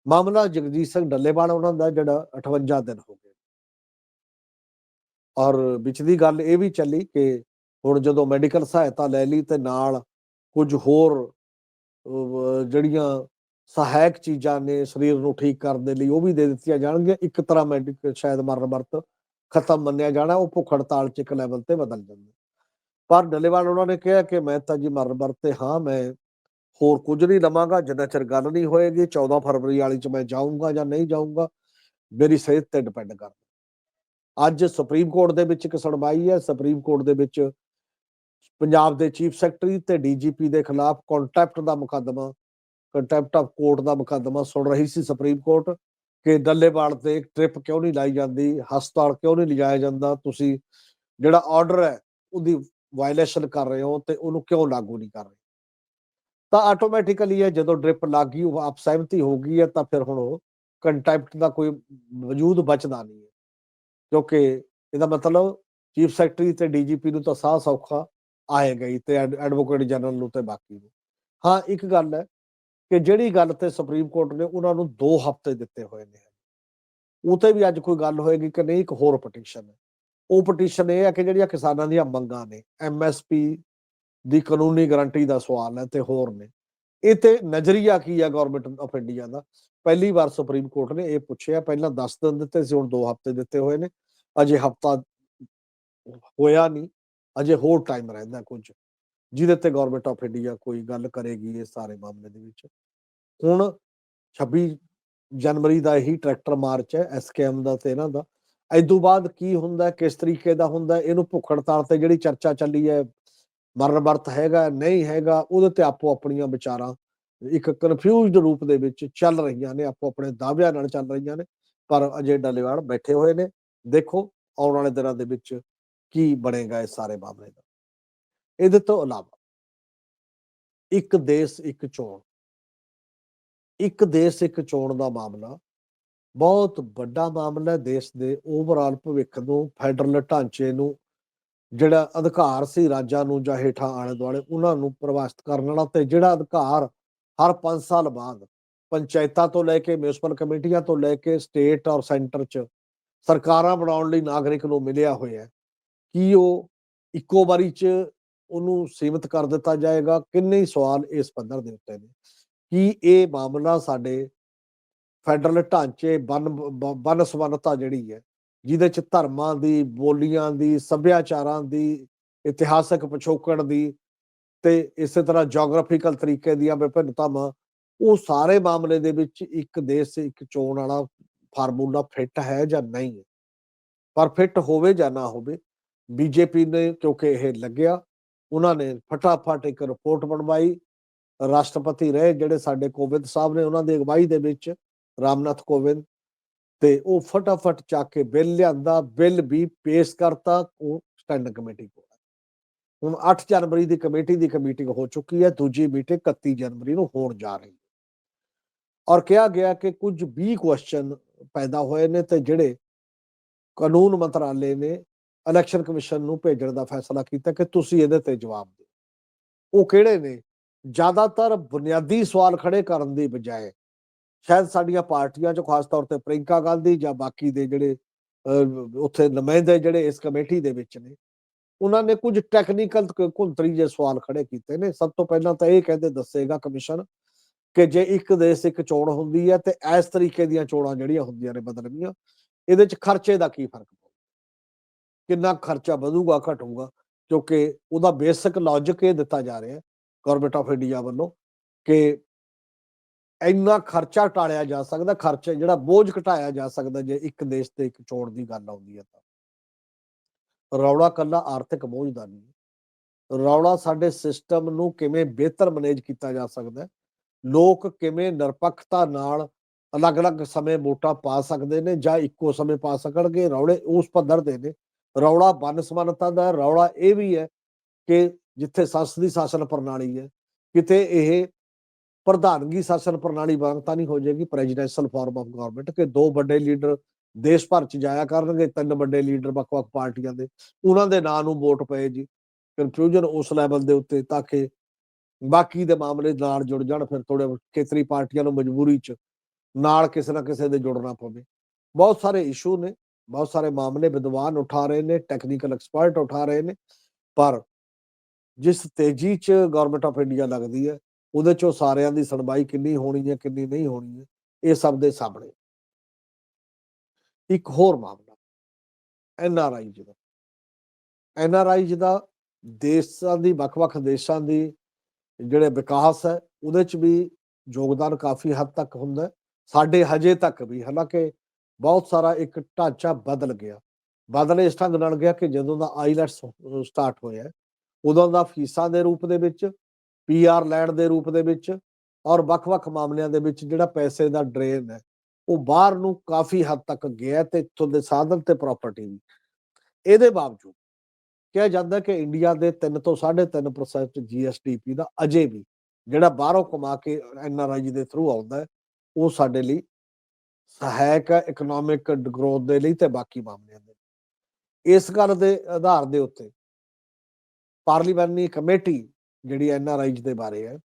ਮਾਮਲਾ ਜਗਜੀਤ ਸਿੰਘ ਡੱਲੇਵਾਲ ਉਹਨਾਂ ਦਾ ਜਿਹੜਾ 58 ਦਿਨ ਹੋ ਗਏ ਔਰ ਵਿੱਚ ਦੀ ਗੱਲ ਇਹ ਵੀ ਚੱਲੀ ਕਿ ਹੁਣ ਜਦੋਂ ਮੈਡੀਕਲ ਸਹਾਇਤਾ ਲੈ ਲਈ ਤੇ ਨਾਲ ਕੁਝ ਹੋਰ ਜਿਹੜੀਆਂ ਸਹਾਇਕ ਚੀਜ਼ਾਂ ਨੇ ਸਰੀਰ ਨੂੰ ਠੀਕ ਕਰਨ ਦੇ ਲਈ, ਉਹ ਵੀ ਦੇ ਦਿੱਤੀਆਂ ਜਾਣਗੀਆਂ। ਇੱਕ ਤਰ੍ਹਾਂ ਮੈਡੀਕਲ ਸ਼ਾਇਦ ਮਰਨ ਵਰਤ ਖਤਮ ਮੰਨਿਆ ਜਾਣਾ, ਉਹ ਭੁੱਖ ਹੜਤਾਲ ਚ ਇੱਕ ਲੈਵਲ ਤੇ ਬਦਲ ਜਾਂਦਾ। ਪਰ ਡੱਲੇਵਾਲ ਉਹਨਾਂ ਨੇ ਕਿਹਾ ਕਿ ਮੈਂ ਤਾਂ ਜੀ ਮਰਨ ਵਰਤੇ ਹਾਂ, ਮੈਂ ਹੋਰ ਕੁਝ ਨਹੀਂ ਲਵਾਂਗਾ, ਜਿੰਨਾ ਚਿਰ ਗੱਲ ਨਹੀਂ ਹੋਏਗੀ 14 ਫਰਵਰੀ ਵਾਲੀ ਚ ਮੈਂ ਜਾਊਂਗਾ ਜਾਂ ਨਹੀਂ ਜਾਊਂਗਾ, ਮੇਰੀ ਸਿਹਤ ਤੇ ਡਿਪੈਂਡ ਕਰਦਾ। ਅੱਜ ਸੁਪਰੀਮ ਕੋਰਟ ਦੇ ਵਿੱਚ ਇੱਕ ਸੁਣਵਾਈ ਹੈ, ਸੁਪਰੀਮ ਕੋਰਟ ਦੇ ਵਿੱਚ ਪੰਜਾਬ ਦੇ ਚੀਫ ਸੈਕਟਰੀ ਤੇ ਡੀਜੀਪੀ ਦੇ ਖਿਲਾਫ ਕੰਟੈਂਪਟ ਦਾ ਮੁਕੱਦਮਾ, ਕੰਟੈਂਪਟ ਆਫ ਕੋਰਟ ਦਾ ਮੁਕੱਦਮਾ ਸੁਣ ਰਹੀ ਸੀ ਸੁਪਰੀਮ ਕੋਰਟ ਕਿ ਡੱਲੇਵਾਲ ਤੇ ਟ੍ਰਿਪ ਕਿਉਂ ਨਹੀਂ ਲਾਈ ਜਾਂਦੀ, ਹਸਪਤਾਲ ਕਿਉਂ ਨਹੀਂ ਲਿਜਾਇਆ ਜਾਂਦਾ, ਤੁਸੀਂ ਜਿਹੜਾ ਆਰਡਰ ਹੈ ਉਹਦੀ ਵਾਇਲੇਸ਼ਨ ਕਰ ਰਹੇ ਹੋ ਤੇ ਉਹਨੂੰ ਕਿਉਂ ਲਾਗੂ ਨਹੀਂ ਕਰ ਰਹੇ? ਤਾਂ ਆਟੋਮੈਟਿਕਲੀ ਹੈ ਜਦੋਂ ਡ੍ਰਿਪ ਲੱਗ ਗਈ, ਉਹ ਆਪ ਸਹਿਮਤੀ ਹੋ ਗਈ ਹੈ, ਤਾਂ ਫਿਰ ਹੁਣ ਉਹ ਕੰਟੈਂਪਟ ਦਾ ਕੋਈ ਵਜੂਦ ਬਚਦਾ ਨਹੀਂ ਹੈ। ਕਿਉਂਕਿ ਇਹਦਾ ਮਤਲਬ ਚੀਫ ਸੈਕਟਰੀ ਤੇ ਡੀਜੀਪੀ ਨੂੰ ਤਾਂ ਸਾਹ ਸੌਖਾ ਆਏਗਾ ਹੀ ਤੇ ਐਡਵੋਕੇਟ ਜਨਰਲ ਨੂੰ ਤੇ ਬਾਕੀ ਨੂੰ। ਹਾਂ, ਇੱਕ ਗੱਲ ਹੈ ਕਿ ਜਿਹੜੀ ਗੱਲ ਤੇ ਸੁਪਰੀਮ ਕੋਰਟ ਨੇ ਉਹਨਾਂ ਨੂੰ 2 ਹਫ਼ਤੇ ਦਿੱਤੇ ਹੋਏ ਨੇ। ਉਤੇ ਵੀ ਅੱਜ ਕੋਈ ਗੱਲ ਹੋਏਗੀ ਕਿ ਨਹੀਂ, ਇੱਕ ਹੋਰ ਪਟੀਸ਼ਨ ਹੈ। ਉਹ ਪਟੀਸ਼ਨ ਇਹ ਹੈ ਕਿ ਜਿਹੜੀਆਂ ਕਿਸਾਨਾਂ ਦੀਆਂ ਮੰਗਾਂ ਨੇ ਐਮਐਸਪੀ ਦੀ ਕਾਨੂੰਨੀ ਗਾਰੰਟੀ ਦਾ ਸਵਾਲ ਹੈ ਤੇ ਹੋਰ ਨੇ। ਇਹ ਤੇ ਨਜ਼ਰੀਆ ਕੀ ਹੈ ਗਵਰਨਮੈਂਟ ਆਫ ਇੰਡੀਆ ਦਾ? ਪਹਿਲੀ ਵਾਰ ਸੁਪਰੀਮ ਕੋਰਟ ਨੇ ਇਹ ਪੁੱਛਿਆ, ਪਹਿਲਾਂ 10 ਦਿਨ ਦਿੱਤੇ ਸੀ ਹੁਣ 2 ਹਫ਼ਤੇ ਦਿੱਤੇ ਹੋਏ ਨੇ। ਅਜੇ ਹਫ਼ਤਾ ਹੋਇਆ ਨਹੀਂ। ਅਜੇ ਹੋਰ ਟਾਈਮ ਰਹਿੰਦਾ ਕੁਝ, ਜਿਹਦੇ ਤੇ ਗਵਰਨਮੈਂਟ ਆਫ ਇੰਡੀਆ ਕੋਈ ਗੱਲ ਕਰੇਗੀ ਇਸ ਸਾਰੇ ਮਾਮਲੇ ਦੇ ਵਿੱਚ। ਹੁਣ 26 ਜਨਵਰੀ ਦਾ ਇਹੀ ਟਰੈਕਟਰ ਮਾਰਚ ਹੈ ਐਸਕੇਐਮ ਦਾ ਤੇ ਇਹਨਾਂ ਦਾ। ਤੋਂ ਬਾਅਦ ਕੀ ਹੁੰਦਾ, ਕਿਸ ਤਰੀਕੇ ਦਾ ਹੁੰਦਾ, ਇਹਨੂੰ ਭੁੱਖ ਹੜਤਾਲ ਤੇ ਜਿਹੜੀ ਚਰਚਾ ਚੱਲੀ ਹੈ, ਮਰਨ ਵਰਤ ਹੈਗਾ, ਨਹੀਂ ਹੈਗਾ, ਉਹਦੇ ਤੇ ਆਪੋ ਆਪਣੀਆਂ ਵਿਚਾਰਾਂ, ਇੱਕ ਕਨਫਿਊਜ਼ਡ ਰੂਪ ਦੇ ਵਿੱਚ ਚੱਲ ਰਹੀਆਂ ਨੇ, ਆਪੋ ਆਪਣੇ ਦਾਅਵਿਆਂ ਨਾਲ ਚੱਲ ਰਹੀਆਂ ਨੇ, ਪਰ ਅਜੇ ਡੱਲੇਵਾਲ ਬੈਠੇ ਹੋਏ ਨੇ। ਦੇਖੋ, ਆਉਣ ਵਾਲੇ ਦਿਨਾਂ ਦੇ ਵਿੱਚ ਕੀ ਬਣੇਗਾ ਇਸ ਸਾਰੇ ਮਾਮਲੇ ਦਾ? ਇਹਦੇ ਤੋਂ ਇਲਾਵਾ ਇੱਕ ਦੇਸ਼, ਇੱਕ ਚੋਣ। ਇੱਕ ਦੇਸ਼, ਇੱਕ ਚੋਣ ਦਾ ਮਾਮਲਾ ਬਹੁਤ ਵੱਡਾ ਮਾਮਲਾ ਹੈ ਦੇਸ਼ ਦੇ ਓਵਰਆਲ ਭਵਿੱਖ ਨੂੰ, ਫੈਡਰਲ ਢਾਂਚੇ ਨੂੰ, ਜਿਹੜਾ ਅਧਿਕਾਰ ਸੀ ਰਾਜਾਂ ਨੂੰ ਜਾਂ ਹੇਠਾਂ ਆਲੇ ਦੁਆਲੇ ਉਹਨਾਂ ਨੂੰ ਪ੍ਰਵਾਸਤ ਕਰਨ ਵਾਲਾ ਤੇ ਜਿਹੜਾ ਅਧਿਕਾਰ ਹਰ 5 ਸਾਲ ਬਾਅਦ ਪੰਚਾਇਤਾਂ ਤੋਂ ਲੈ ਕੇ ਮਿਊਨਿਸਪਲ ਕਮੇਟੀਆਂ ਤੋਂ ਲੈ ਕੇ ਸਟੇਟ ਔਰ ਸੈਂਟਰ 'ਚ ਸਰਕਾਰਾਂ ਬਣਾਉਣ ਲਈ ਨਾਗਰਿਕ ਨੂੰ ਮਿਲਿਆ ਹੋਇਆ ਕੀ ਉਹ ਇੱਕੋ ਵਾਰੀ 'ਚ ਉਹਨੂੰ ਸੀਮਿਤ ਕਰ ਦਿੱਤਾ ਜਾਏਗਾ? ਕਿੰਨੇ ਹੀ ਸਵਾਲ ਇਸ ਪੱਧਰ ਦੇ ਉੱਤੇ ਨੇ। ਕੀ ਇਹ ਮਾਮਲਾ ਸਾਡੇ ਫੈਡਰਲ ਢਾਂਚੇ ਬਨ ਬਨਸਵਨਤਾ ਜਿਹੜੀ ਹੈ, ਜਿਹਦੇ ਚ ਧਰਮਾਂ ਦੀ, ਬੋਲੀਆਂ ਦੀ, ਸੱਭਿਆਚਾਰਾਂ ਦੀ, ਇਤਿਹਾਸਕ ਪਿਛੋਕੜ ਦੀ ਤੇ ਇਸੇ ਤਰ੍ਹਾਂ ਜੀਓਗ੍ਰਾਫੀਕਲ ਤਰੀਕੇ ਦੀਆਂ ਵਿਭਿੰਨਤਾਵਾਂ, ਉਹ ਸਾਰੇ ਮਾਮਲੇ ਦੇ ਵਿੱਚ ਇੱਕ ਦੇਸ਼, ਇੱਕ ਚੋਣ ਵਾਲਾ ਫਾਰਮੂਲਾ ਫਿੱਟ ਹੈ ਜਾਂ ਨਹੀਂ ਹੈ? ਪਰ ਫਿੱਟ ਹੋਵੇ ਜਾਂ ਨਾ ਹੋਵੇ ਬੀਜੇਪੀ ਨੇ ਕਿਉਂਕਿ ਇਹ ਲੱਗਿਆ, ਉਹਨਾਂ ਨੇ ਫਟਾਫਟ ਇੱਕ ਰਿਪੋਰਟ ਬਣਵਾਈ। ਰਾਸ਼ਟਰਪਤੀ ਰਹੇ ਜਿਹੜੇ ਸਾਡੇ ਕੋਵਿੰਦ ਸਾਹਿਬ ਨੇ ਉਹਨਾਂ ਦੀ ਅਗਵਾਈ ਦੇ ਵਿੱਚ, ਰਾਮਨਾਥ ਕੋਵਿੰਦ। ਤੇ ਉਹ ਫਟਾਫਟ ਚੱਕ ਕੇ ਬਿੱਲ ਲਿਆਂਦਾ, ਬਿੱਲ ਵੀ ਪੇਸ਼ ਕਰਤਾ, ਉਹ ਸਟੈਂਡਿੰਗ ਕਮੇਟੀ ਕੋਲ ਹੁਣ 8 ਜਨਵਰੀ ਦੀ ਕਮੇਟੀ ਦੀ ਮੀਟਿੰਗ ਹੋ ਚੁੱਕੀ ਹੈ, ਦੂਜੀ ਮੀਟਿੰਗ 31 ਜਨਵਰੀ ਨੂੰ ਹੋਣ ਜਾ ਰਹੀ ਹੈ। ਔਰ ਕਿਹਾ ਗਿਆ ਕਿ ਕੁਝ 20 ਕੁਐਸਚਨ ਪੈਦਾ ਹੋਏ ਨੇ ਤੇ ਜਿਹੜੇ ਕਾਨੂੰਨ ਮੰਤਰਾਲੇ ਨੇ ਇਲੈਕਸ਼ਨ ਕਮਿਸ਼ਨ ਨੂੰ ਭੇਜਣ ਦਾ ਫੈਸਲਾ ਕੀਤਾ ਕਿ ਤੁਸੀਂ ਇਹਦੇ ਤੇ ਜਵਾਬ ਦਿਓ। ਉਹ ਕਿਹੜੇ ਨੇ? ਜ਼ਿਆਦਾਤਰ ਬੁਨਿਆਦੀ ਸਵਾਲ ਖੜੇ ਕਰਨ ਦੀ ਬਜਾਏ ਸ਼ਾਇਦ ਸਾਡੀਆਂ ਪਾਰਟੀਆਂ ਚ ਖਾਸ ਤੌਰ ਤੇ ਪ੍ਰਿੰਕਾ ਗਾਂਧੀ ਜਾਂ ਬਾਕੀ ਦੇ ਜਿਹੜੇ ਉੱਥੇ ਨੁਮਾਇੰਦੇ ਜਿਹੜੇ ਇਸ ਕਮੇਟੀ ਦੇ ਵਿੱਚ ਨੇ, ਉਹਨਾਂ ਨੇ ਕੁਝ ਟੈਕਨੀਕਲ ਕੁੰਤਰੀ ਜੇ ਸਵਾਲ ਖੜੇ ਕੀਤੇ ਨੇ। ਸਭ ਤੋਂ ਪਹਿਲਾਂ ਤਾਂ ਇਹ ਕਹਿੰਦੇ ਦੱਸੇਗਾ ਕਮਿਸ਼ਨ ਕਿ ਜੇ ਇੱਕ ਦੇਸ਼ ਇੱਕ ਚੋਣ ਹੁੰਦੀ ਹੈ ਤੇ ਇਸ ਤਰੀਕੇ ਦੀਆਂ ਚੋਣਾਂ ਜਿਹੜੀਆਂ ਹੁੰਦੀਆਂ ਨੇ ਬਦਲਣੀਆਂ, ਇਹਦੇ ਚ ਖਰਚੇ ਦਾ ਕੀ ਫ਼ਰਕ ਕਿੰਨਾ ਖਰਚਾ ਵਧੂਗਾ, ਘਟੂਗਾ ਕਿਉਂਕਿ ਉਹਦਾ ਬੇਸਿਕ ਲੌਜੀਕ ਇਹ ਦਿੱਤਾ ਜਾ ਰਿਹਾ ਹੈ ਗਵਰਨਮੈਂਟ ਆਫ ਇੰਡੀਆ ਵੱਲੋਂ ਕਿ ਇੰਨਾ ਖਰਚਾ ਟਾਲਿਆ ਜਾ ਸਕਦਾ, ਖਰਚਾ ਜਿਹੜਾ ਬੋਝ ਘਟਾਇਆ ਜਾ ਸਕਦਾ ਜੇ ਇੱਕ ਦੇਸ਼ ਤੇ ਇੱਕ ਚੋਣ ਦੀ ਗੱਲ ਆਉਂਦੀ ਹੈ ਤਾਂ। ਰੌਲਾ ਕੱਲਾ ਆਰਥਿਕ ਬੋਝ ਦਾ ਨਹੀਂ ਰੌਲਾ ਸਾਡੇ ਸਿਸਟਮ ਨੂੰ ਕਿਵੇਂ ਬਿਹਤਰ ਮੈਨੇਜ ਕੀਤਾ ਜਾ ਸਕਦਾ ਲੋਕ ਕਿਵੇਂ ਨਿਰਪੱਖਤਾ ਨਾਲ ਅਲੱਗ-ਅਲੱਗ ਸਮੇਂ ਵੋਟਾਂ ਪਾ ਸਕਦੇ ਨੇ ਜਾਂ ਇੱਕੋ ਸਮੇਂ ਪਾ ਸਕਣਗੇ? ਰੌਲੇ ਉਸ ਪੱਧਰ ਦੇ ਨੇ। ਰੌਲਾ ਬਨਸਮਨਤਾ ਦਾ ਰੌਲਾ ਇਹ ਵੀ ਹੈ ਕਿ ਜਿੱਥੇ ਸੰਸਦੀ ਸ਼ਾਸਨ ਪ੍ਰਣਾਲੀ ਹੈ, ਕਿਤੇ ਇਹ ਪ੍ਰਧਾਨਗੀ ਸ਼ਾਸਨ ਪ੍ਰਣਾਲੀ ਵਾਂਗ ਤਾਂ ਨਹੀਂ ਹੋ ਜਾਏਗੀ ਪ੍ਰੈਜ਼ੀਡੈਂਸ਼ੀਅਲ ਫਾਰਮ ਆਫ ਗਵਰਨਮੈਂਟ ਕਿ ਦੋ ਵੱਡੇ ਲੀਡਰ ਦੇਸ਼ ਭਰ ਚ ਜਾਇਆ ਕਰਨਗੇ, ਤਿੰਨ ਵੱਡੇ ਲੀਡਰ ਵੱਖ-ਵੱਖ ਪਾਰਟੀਆਂ ਦੇ, ਉਹਨਾਂ ਦੇ ਨਾਂ ਨੂੰ ਵੋਟ ਪਏ ਜੀ ਕਨਫਿਊਜ਼ਨ ਉਸ ਲੈਵਲ ਦੇ ਉੱਤੇ ਤਾਂ ਕਿ ਬਾਕੀ ਦੇ ਮਾਮਲੇ ਨਾਲ ਜੁੜ ਜਾਣ, ਫਿਰ ਥੋੜੇ ਖੇਤਰੀ ਪਾਰਟੀਆਂ ਨੂੰ ਮਜਬੂਰੀ ਚ ਨਾਲ ਕਿਸੇ ਨਾ ਕਿਸੇ ਦੇ ਜੁੜਨਾ ਪਵੇ। ਬਹੁਤ ਸਾਰੇ ਇਸ਼ੂ ਨੇ ਬਹੁਤ ਸਾਰੇ ਮਾਮਲੇ ਵਿਦਵਾਨ ਉਠਾ ਰਹੇ ਨੇ ਟੈਕਨੀਕਲ ਐਕਸਪਰਟ ਉਠਾ ਰਹੇ ਨੇ, ਪਰ ਜਿਸ ਤੇਜ਼ੀ ਚ ਗਵਰਨਮੈਂਟ ਆਫ ਇੰਡੀਆ ਲੱਗਦੀ ਹੈ, ਉਹਦੇ ਚੋਂ ਸਾਰਿਆਂ ਦੀ ਸੁਣਵਾਈ ਕਿੰਨੀ ਹੋਣੀ ਹੈ, ਕਿੰਨੀ ਨਹੀਂ ਹੋਣੀ ਹੈ, ਇਹ ਸਭ ਦੇ ਸਾਹਮਣੇ। ਇੱਕ ਹੋਰ ਮਾਮਲਾ N R I the. N R I ਦਾ ਦੇਸ਼ਾਂ ਦੀ, ਵੱਖ-ਵੱਖ ਦੇਸ਼ਾਂ ਦੀ ਜਿਹੜੇ ਵਿਕਾਸ ਹੈ, ਉਹਦੇ ਚ ਵੀ ਯੋਗਦਾਨ ਕਾਫੀ ਹੱਦ ਤੱਕ ਹੁੰਦਾ ਸਾਡੇ ਹਜੇ ਤੱਕ ਵੀ, ਹਾਲਾਂਕਿ ਬਹੁਤ ਸਾਰਾ ਇੱਕ ਢਾਂਚਾ ਬਦਲ ਗਿਆ। ਬਦਲ ਇਸ ਢੰਗ ਨਾਲ ਗਿਆ ਕਿ ਜਦੋਂ ਦਾ ਆਈਲੈਟਸ ਸਟਾਰਟ ਹੋਇਆ, ਉਦੋਂ ਦਾ ਫੀਸਾਂ ਦੇ ਰੂਪ ਦੇ ਵਿੱਚ ਪੀਆਰ ਲੈਣ ਦੇ ਰੂਪ ਦੇ ਵਿੱਚ ਔਰ ਵੱਖ-ਵੱਖ ਮਾਮਲਿਆਂ ਦੇ ਵਿੱਚ ਜਿਹੜਾ ਪੈਸੇ ਦਾ ਡਰੇਨ ਹੈ, ਉਹ ਬਾਹਰ ਨੂੰ ਕਾਫੀ ਹੱਦ ਤੱਕ ਗਿਆ ਹੈ ਤੇ ਇੱਥੋਂ ਦੇ ਸਾਧਨ ਤੇ ਪ੍ਰਾਪਰਟੀ ਵੀ। ਇਹਦੇ ਬਾਵਜੂਦ ਕਿਹਾ ਜਾਂਦਾ ਕਿ ਇੰਡੀਆ ਦੇ 3 ਤੋਂ 3.5% ਜੀਐਸਡੀਪੀ ਦਾ ਅਜੇ ਵੀ ਜਿਹੜਾ ਬਾਹਰੋਂ ਕਮਾ ਕੇ ਐਨਆਰਆਈ ਦੇ ਥਰੂ ਆਉਂਦਾ ਉਹ ਸਾਡੇ ਲਈ ਸਹਾਇਕ ਹੈ ਇਕਨੋਮਿਕ ਗਰੋਥ ਦੇ ਲਈ ਤੇ ਬਾਕੀ ਮਾਮਲਿਆਂ ਦੇ ਇਸ ਗੱਲ ਦੇ ਆਧਾਰ ਦੇ ਉੱਤੇ ਪਾਰਲੀਮੈਂਟਰੀ ਕਮੇਟੀ ਜਿਹੜੀ ਐਨਆਰਆਈ ਦੇ ਬਾਰੇ ਹੈ,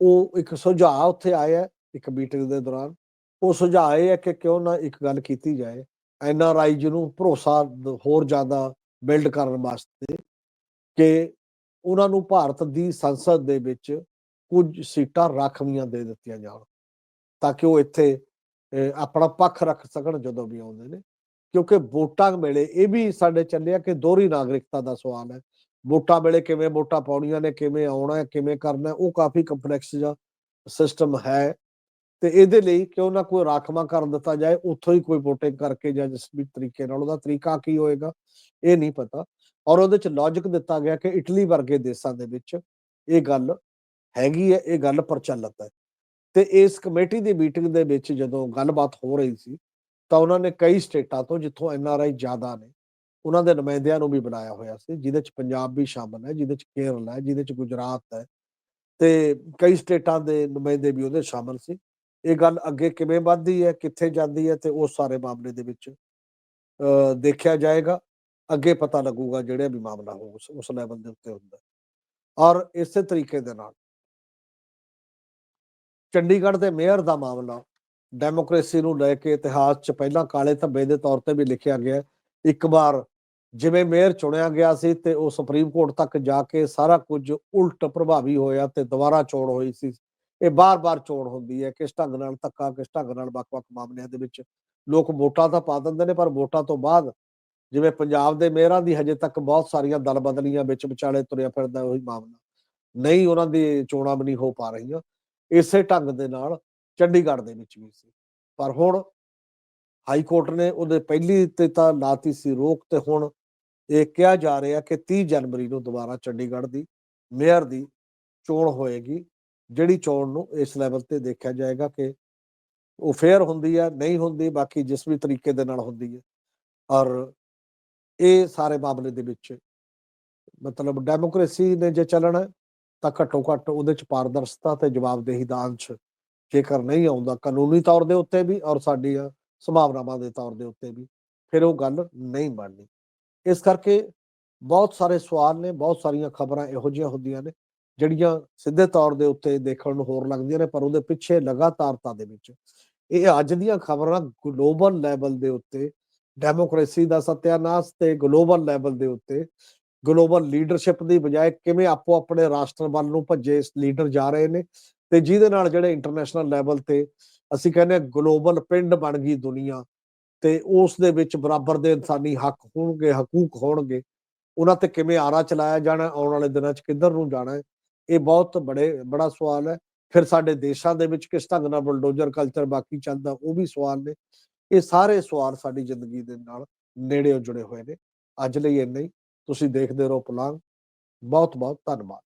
ਉਹ ਇੱਕ ਸੁਝਾਅ ਉੱਥੇ ਆਇਆ ਹੈ, ਇੱਕ ਮੀਟਿੰਗ ਦੇ ਦੌਰਾਨ। ਉਹ ਸੁਝਾਅ ਇਹ ਹੈ ਕਿ ਕਿਉਂ ਨਾ ਇੱਕ ਗੱਲ ਕੀਤੀ ਜਾਏ ਐਨਆਰਆਈ ਨੂੰ ਭਰੋਸਾ ਹੋਰ ਜ਼ਿਆਦਾ ਬਿਲਡ ਕਰਨ ਵਾਸਤੇ ਕਿ ਉਹਨਾਂ ਨੂੰ ਭਾਰਤ ਦੀ ਸੰਸਦ ਦੇ ਵਿੱਚ ਕੁਝ ਸੀਟਾਂ ਰਾਖਵੀਆਂ ਦੇ ਦਿੱਤੀਆਂ ਜਾਣ, ਤਾਂ ਕਿ ਉਹ ਇੱਥੇ ਆਪਣਾ ਪੱਖ ਰੱਖ ਸਕਣ ਜਦੋਂ ਵੀ ਆਉਂਦੇ ਨੇ। ਕਿਉਂਕਿ ਵੋਟਾਂ ਵੇਲੇ ਇਹ ਵੀ ਸਾਡੇ ਚੱਲਿਆ ਕਿ ਦੋਹਰੀ ਨਾਗਰਿਕਤਾ ਦਾ ਸਵਾਲ ਹੈ। ਵੋਟਾਂ ਵੇਲੇ ਕਿਵੇਂ ਵੋਟਾਂ ਪਾਉਣੀਆਂ ਨੇ, ਕਿਵੇਂ ਆਉਣਾ ਹੈ, ਕਿਵੇਂ ਕਰਨਾ ਉਹ ਕਾਫੀ ਕੰਪਲੈਕਸ ਜਿਹਾ ਸਿਸਟਮ ਹੈ। ਤੇ ਇਹਦੇ ਲਈ ਕਿਉਂ ਨਾ ਕੋਈ ਰਾਖਵਾਂ ਕਰ ਦਿੱਤਾ ਜਾਏ, ਉੱਥੋਂ ਹੀ ਕੋਈ ਵੋਟਿੰਗ ਕਰਕੇ ਜਾਂ ਜਿਸ ਵੀ ਤਰੀਕੇ ਨਾਲ ਉਹਦਾ ਤਰੀਕਾ ਕੀ ਹੋਏਗਾ, ਇਹ ਨਹੀਂ ਪਤਾ। ਔਰ ਉਹਦੇ ਚ ਲੌਜੀਕ ਦਿੱਤਾ ਗਿਆ ਕਿ ਇਟਲੀ ਵਰਗੇ ਦੇਸ਼ਾਂ ਦੇ ਵਿੱਚ ਇਹ ਗੱਲ ਹੈਗੀ ਹੈ, ਇਹ ਗੱਲ ਪ੍ਰਚਲਿਤ ਹੈ। ਤੇ ਇਸ ਕਮੇਟੀ ਦੀ ਮੀਟਿੰਗ ਦੇ ਵਿੱਚ ਜਦੋਂ ਗੱਲਬਾਤ ਹੋ ਰਹੀ ਸੀ, ਤਾਂ ਉਹਨਾਂ ਨੇ ਕਈ ਸਟੇਟਾਂ ਤੋਂ ਜਿੱਥੋਂ ਐੱਨ ਆਰ ਆਈ ਜ਼ਿਆਦਾ ਨੇ, ਉਹਨਾਂ ਦੇ ਨੁਮਾਇੰਦਿਆਂ ਨੂੰ ਵੀ ਬਣਾਇਆ ਹੋਇਆ ਸੀ, ਜਿਹਦੇ ਚ ਪੰਜਾਬ ਵੀ ਸ਼ਾਮਲ ਹੈ, ਜਿਹਦੇ ਚ ਕੇਰਲ ਹੈ, ਜਿਹਦੇ ਚ ਗੁਜਰਾਤ ਹੈ, ਤੇ ਕਈ ਸਟੇਟਾਂ ਦੇ ਨੁਮਾਇੰਦੇ ਵੀ ਉਹਦੇ ਸ਼ਾਮਲ ਸੀ। ਇਹ ਗੱਲ ਅੱਗੇ ਕਿਵੇਂ ਵੱਧਦੀ ਹੈ, ਕਿੱਥੇ ਜਾਂਦੀ ਹੈ ਤੇ ਉਹ ਸਾਰੇ ਮਾਮਲੇ ਦੇ ਵਿੱਚ ਦੇਖਿਆ ਜਾਏਗਾ। ਅੱਗੇ ਪਤਾ ਲੱਗੂਗਾ ਜਿਹੜਾ ਵੀ ਮਾਮਲਾ ਹੋ ਉਸ- ਲੈਵਲ ਦੇ ਉੱਤੇ ਹੁੰਦਾ। ਔਰ ਇਸੇ ਤਰੀਕੇ ਦੇ ਨਾਲ ਚੰਡੀਗੜ੍ਹ ਦੇ ਮੇਅਰ ਦਾ ਮਾਮਲਾ। ਡੈਮੋਕ੍ਰੇਸੀ ਨੂੰ ਲੈ ਕੇ ਇਤਿਹਾਸ 'ਚ ਪਹਿਲਾਂ ਕਾਲੇ ਧੱਬੇ ਦੇ ਤੌਰ ਤੇ ਵੀ ਲਿਖਿਆ ਗਿਆ ਇੱਕ ਵਾਰ ਜਿਵੇਂ ਮੇਅਰ ਚੁਣਿਆ ਗਿਆ ਸੀ ਤੇ ਉਹ ਸੁਪਰੀਮ ਕੋਰਟ ਤੱਕ ਜਾ ਕੇ ਸਾਰਾ ਕੁਝ ਉਲਟ ਪ੍ਰਭਾਵੀ ਹੋਇਆ ਤੇ ਦੁਬਾਰਾ ਚੋਣ ਹੋਈ ਸੀ। ਇਹ ਬਾਰ-ਬਾਰ ਚੋਣ ਹੁੰਦੀ ਹੈ, ਕਿਸ ਢੰਗ ਨਾਲ ਧੱਕਾ, ਕਿਸ ਢੰਗ ਨਾਲ ਵੱਖ-ਵੱਖ ਮਾਮਲਿਆਂ ਦੇ ਵਿੱਚ। ਲੋਕ ਵੋਟਾਂ ਤਾਂ ਪਾ ਦਿੰਦੇ ਨੇ, ਪਰ ਵੋਟਾਂ ਤੋਂ ਬਾਅਦ ਜਿਵੇਂ ਪੰਜਾਬ ਦੇ ਮੇਅਰਾਂ ਦੀ ਹਜੇ ਤੱਕ ਬਹੁਤ ਸਾਰੀਆਂ ਦਲ ਬਦਲੀਆਂ ਵਿੱਚ ਵਿਚਾਲੇ ਤੁਰਿਆ ਫਿਰਦਾ ਉਹੀ ਮਾਮਲਾ। ਨਹੀਂ ਉਹਨਾਂ ਦੀ ਚੋਣਾਂ ਵੀ ਨਹੀਂ ਹੋ ਪਾ ਰਹੀਆਂ। ਇਸੇ ਢੰਗ ਦੇ ਨਾਲ ਚੰਡੀਗੜ੍ਹ ਦੇ ਵਿੱਚ ਵੀ ਸੀ। ਪਰ ਹੁਣ ਹਾਈ ਕੋਰਟ ਨੇ ਉਹਦੇ ਪਹਿਲੀ ਤੇ ਤਾਂ ਲਾਤੀ ਸੀ ਰੋਕ ਤੇ ਹੁਣ ਇਹ ਕਿਹਾ ਜਾ ਰਿਹਾ ਕਿ 30 ਜਨਵਰੀ ਨੂੰ ਦੁਬਾਰਾ ਚੰਡੀਗੜ੍ਹ ਦੀ ਮੇਅਰ ਦੀ ਚੋਣ ਹੋਏਗੀ, ਜਿਹੜੀ ਚੋਣ ਨੂੰ ਇਸ ਲੈਵਲ ਤੇ ਦੇਖਿਆ ਜਾਏਗਾ ਕਿ ਉਹ ਫੇਅਰ ਹੁੰਦੀ ਹੈ ਨਹੀਂ ਹੁੰਦੀ, ਬਾਕੀ ਜਿਸ ਵੀ ਤਰੀਕੇ ਦੇ ਨਾਲ ਹੁੰਦੀ ਹੈ ਔਰ ਇਹ ਸਾਰੇ ਮਾਮਲੇ ਦੇ ਵਿੱਚ ਮਤਲਬ ਡੈਮੋਕ੍ਰੇਸੀ ਨੇ ਜੇ ਚੱਲਣਾ ਤਾਂ ਘੱਟੋ ਘੱਟ ਉਹਦੇ ਚ ਪਾਰਦਰਸ਼ਤਾ ਤੇ ਜਵਾਬਦੇਹੀ ਦਾ ਅੰਸ਼ ਜੇਕਰ ਨਹੀਂ ਆਉਂਦਾ, ਕਾਨੂੰਨੀ ਤੌਰ ਦੇ ਉੱਤੇ ਵੀ ਔਰ ਸਾਡੀਆਂ ਸੰਭਾਵਨਾਵਾਂ ਦੇ ਤੌਰ ਦੇ ਉੱਤੇ ਵੀ, ਫਿਰ ਉਹ ਗੱਲ ਨਹੀਂ ਬਣਨੀ। ਇਸ ਕਰਕੇ ਬਹੁਤ ਸਾਰੇ ਸਵਾਲ ਨੇ, ਬਹੁਤ ਸਾਰੀਆਂ ਖਬਰਾਂ ਇਹੋ ਜਿਹੀਆਂ ਹੁੰਦੀਆਂ ਨੇ, ਜਿਹੜੀਆਂ ਸਿੱਧੇ ਤੌਰ ਦੇ ਉੱਤੇ ਦੇਖਣ ਨੂੰ ਹੋਰ ਲੱਗਦੀਆਂ ਨੇ, ਪਰ ਉਹਦੇ ਪਿੱਛੇ ਲਗਾਤਾਰਤਾ ਦੇ ਵਿੱਚ। ਇਹ ਅੱਜ ਦੀਆਂ ਖਬਰਾਂ ਗਲੋਬਲ ਲੈਵਲ ਦੇ ਉੱਤੇ, ਡੈਮੋਕ੍ਰੇਸੀ ਦਾ ਸਤਿਆਨਾਸ਼ ਤੇ ਗਲੋਬਲ ਲੈਵਲ ਦੇ ਉੱਤੇ ਗਲੋਬਲ ਲੀਡਰਸ਼ਿਪ ਦੀ ਬਜਾਏ ਕਿਵੇਂ ਆਪੋ ਆਪਣੇ ਰਾਸ਼ਟਰ ਵੱਲ ਨੂੰ ਭੱਜੇ ਲੀਡਰ ਜਾ ਰਹੇ ਨੇ ਤੇ ਜਿਹਦੇ ਨਾਲ ਜਿਹੜੇ ਇੰਟਰਨੈਸ਼ਨਲ ਲੈਵਲ ਤੇ ਅਸੀਂ ਕਹਿੰਦੇ ਗਲੋਬਲ ਪਿੰਡ ਬਣ ਗਈ ਦੁਨੀਆ ਤੇ ਉਸ ਦੇ ਵਿੱਚ ਬਰਾਬਰ ਦੇ ਇਨਸਾਨੀ ਹੱਕ ਹੋਣਗੇ, ਹਕੂਕ ਹੋਣਗੇ, ਉਹਨਾਂ ਤੇ ਕਿਵੇਂ ਆਰਾ ਚਲਾਇਆ ਜਾਣਾ, ਆਉਣ ਵਾਲੇ ਦਿਨਾਂ 'ਚ ਕਿੱਧਰ ਨੂੰ ਜਾਣਾ ਇਹ ਬਹੁਤ ਬੜੇ, ਬੜਾ ਸਵਾਲ ਹੈ। ਫਿਰ ਸਾਡੇ ਦੇਸ਼ਾਂ ਦੇ ਵਿੱਚ ਕਿਸ ਢੰਗ ਨਾਲ ਬਲਡੋਜ਼ਰ ਕਲਚਰ ਬਾਕੀ ਚੱਲਦਾ, ਉਹ ਵੀ ਸਵਾਲ ਨੇ। ਇਹ ਸਾਰੇ ਸਵਾਲ ਸਾਡੀ ਜ਼ਿੰਦਗੀ ਦੇ ਨਾਲ ਨੇੜਿਓਂ ਜੁੜੇ ਹੋਏ ਨੇ। ਅੱਜ ਲਈ ਇੰਨਾ ਹੀ। ਤੁਸੀਂ ਦੇਖਦੇ ਰਹੋ ਪਲਾਂਗ। ਬਹੁਤ ਬਹੁਤ ਧੰਨਵਾਦ।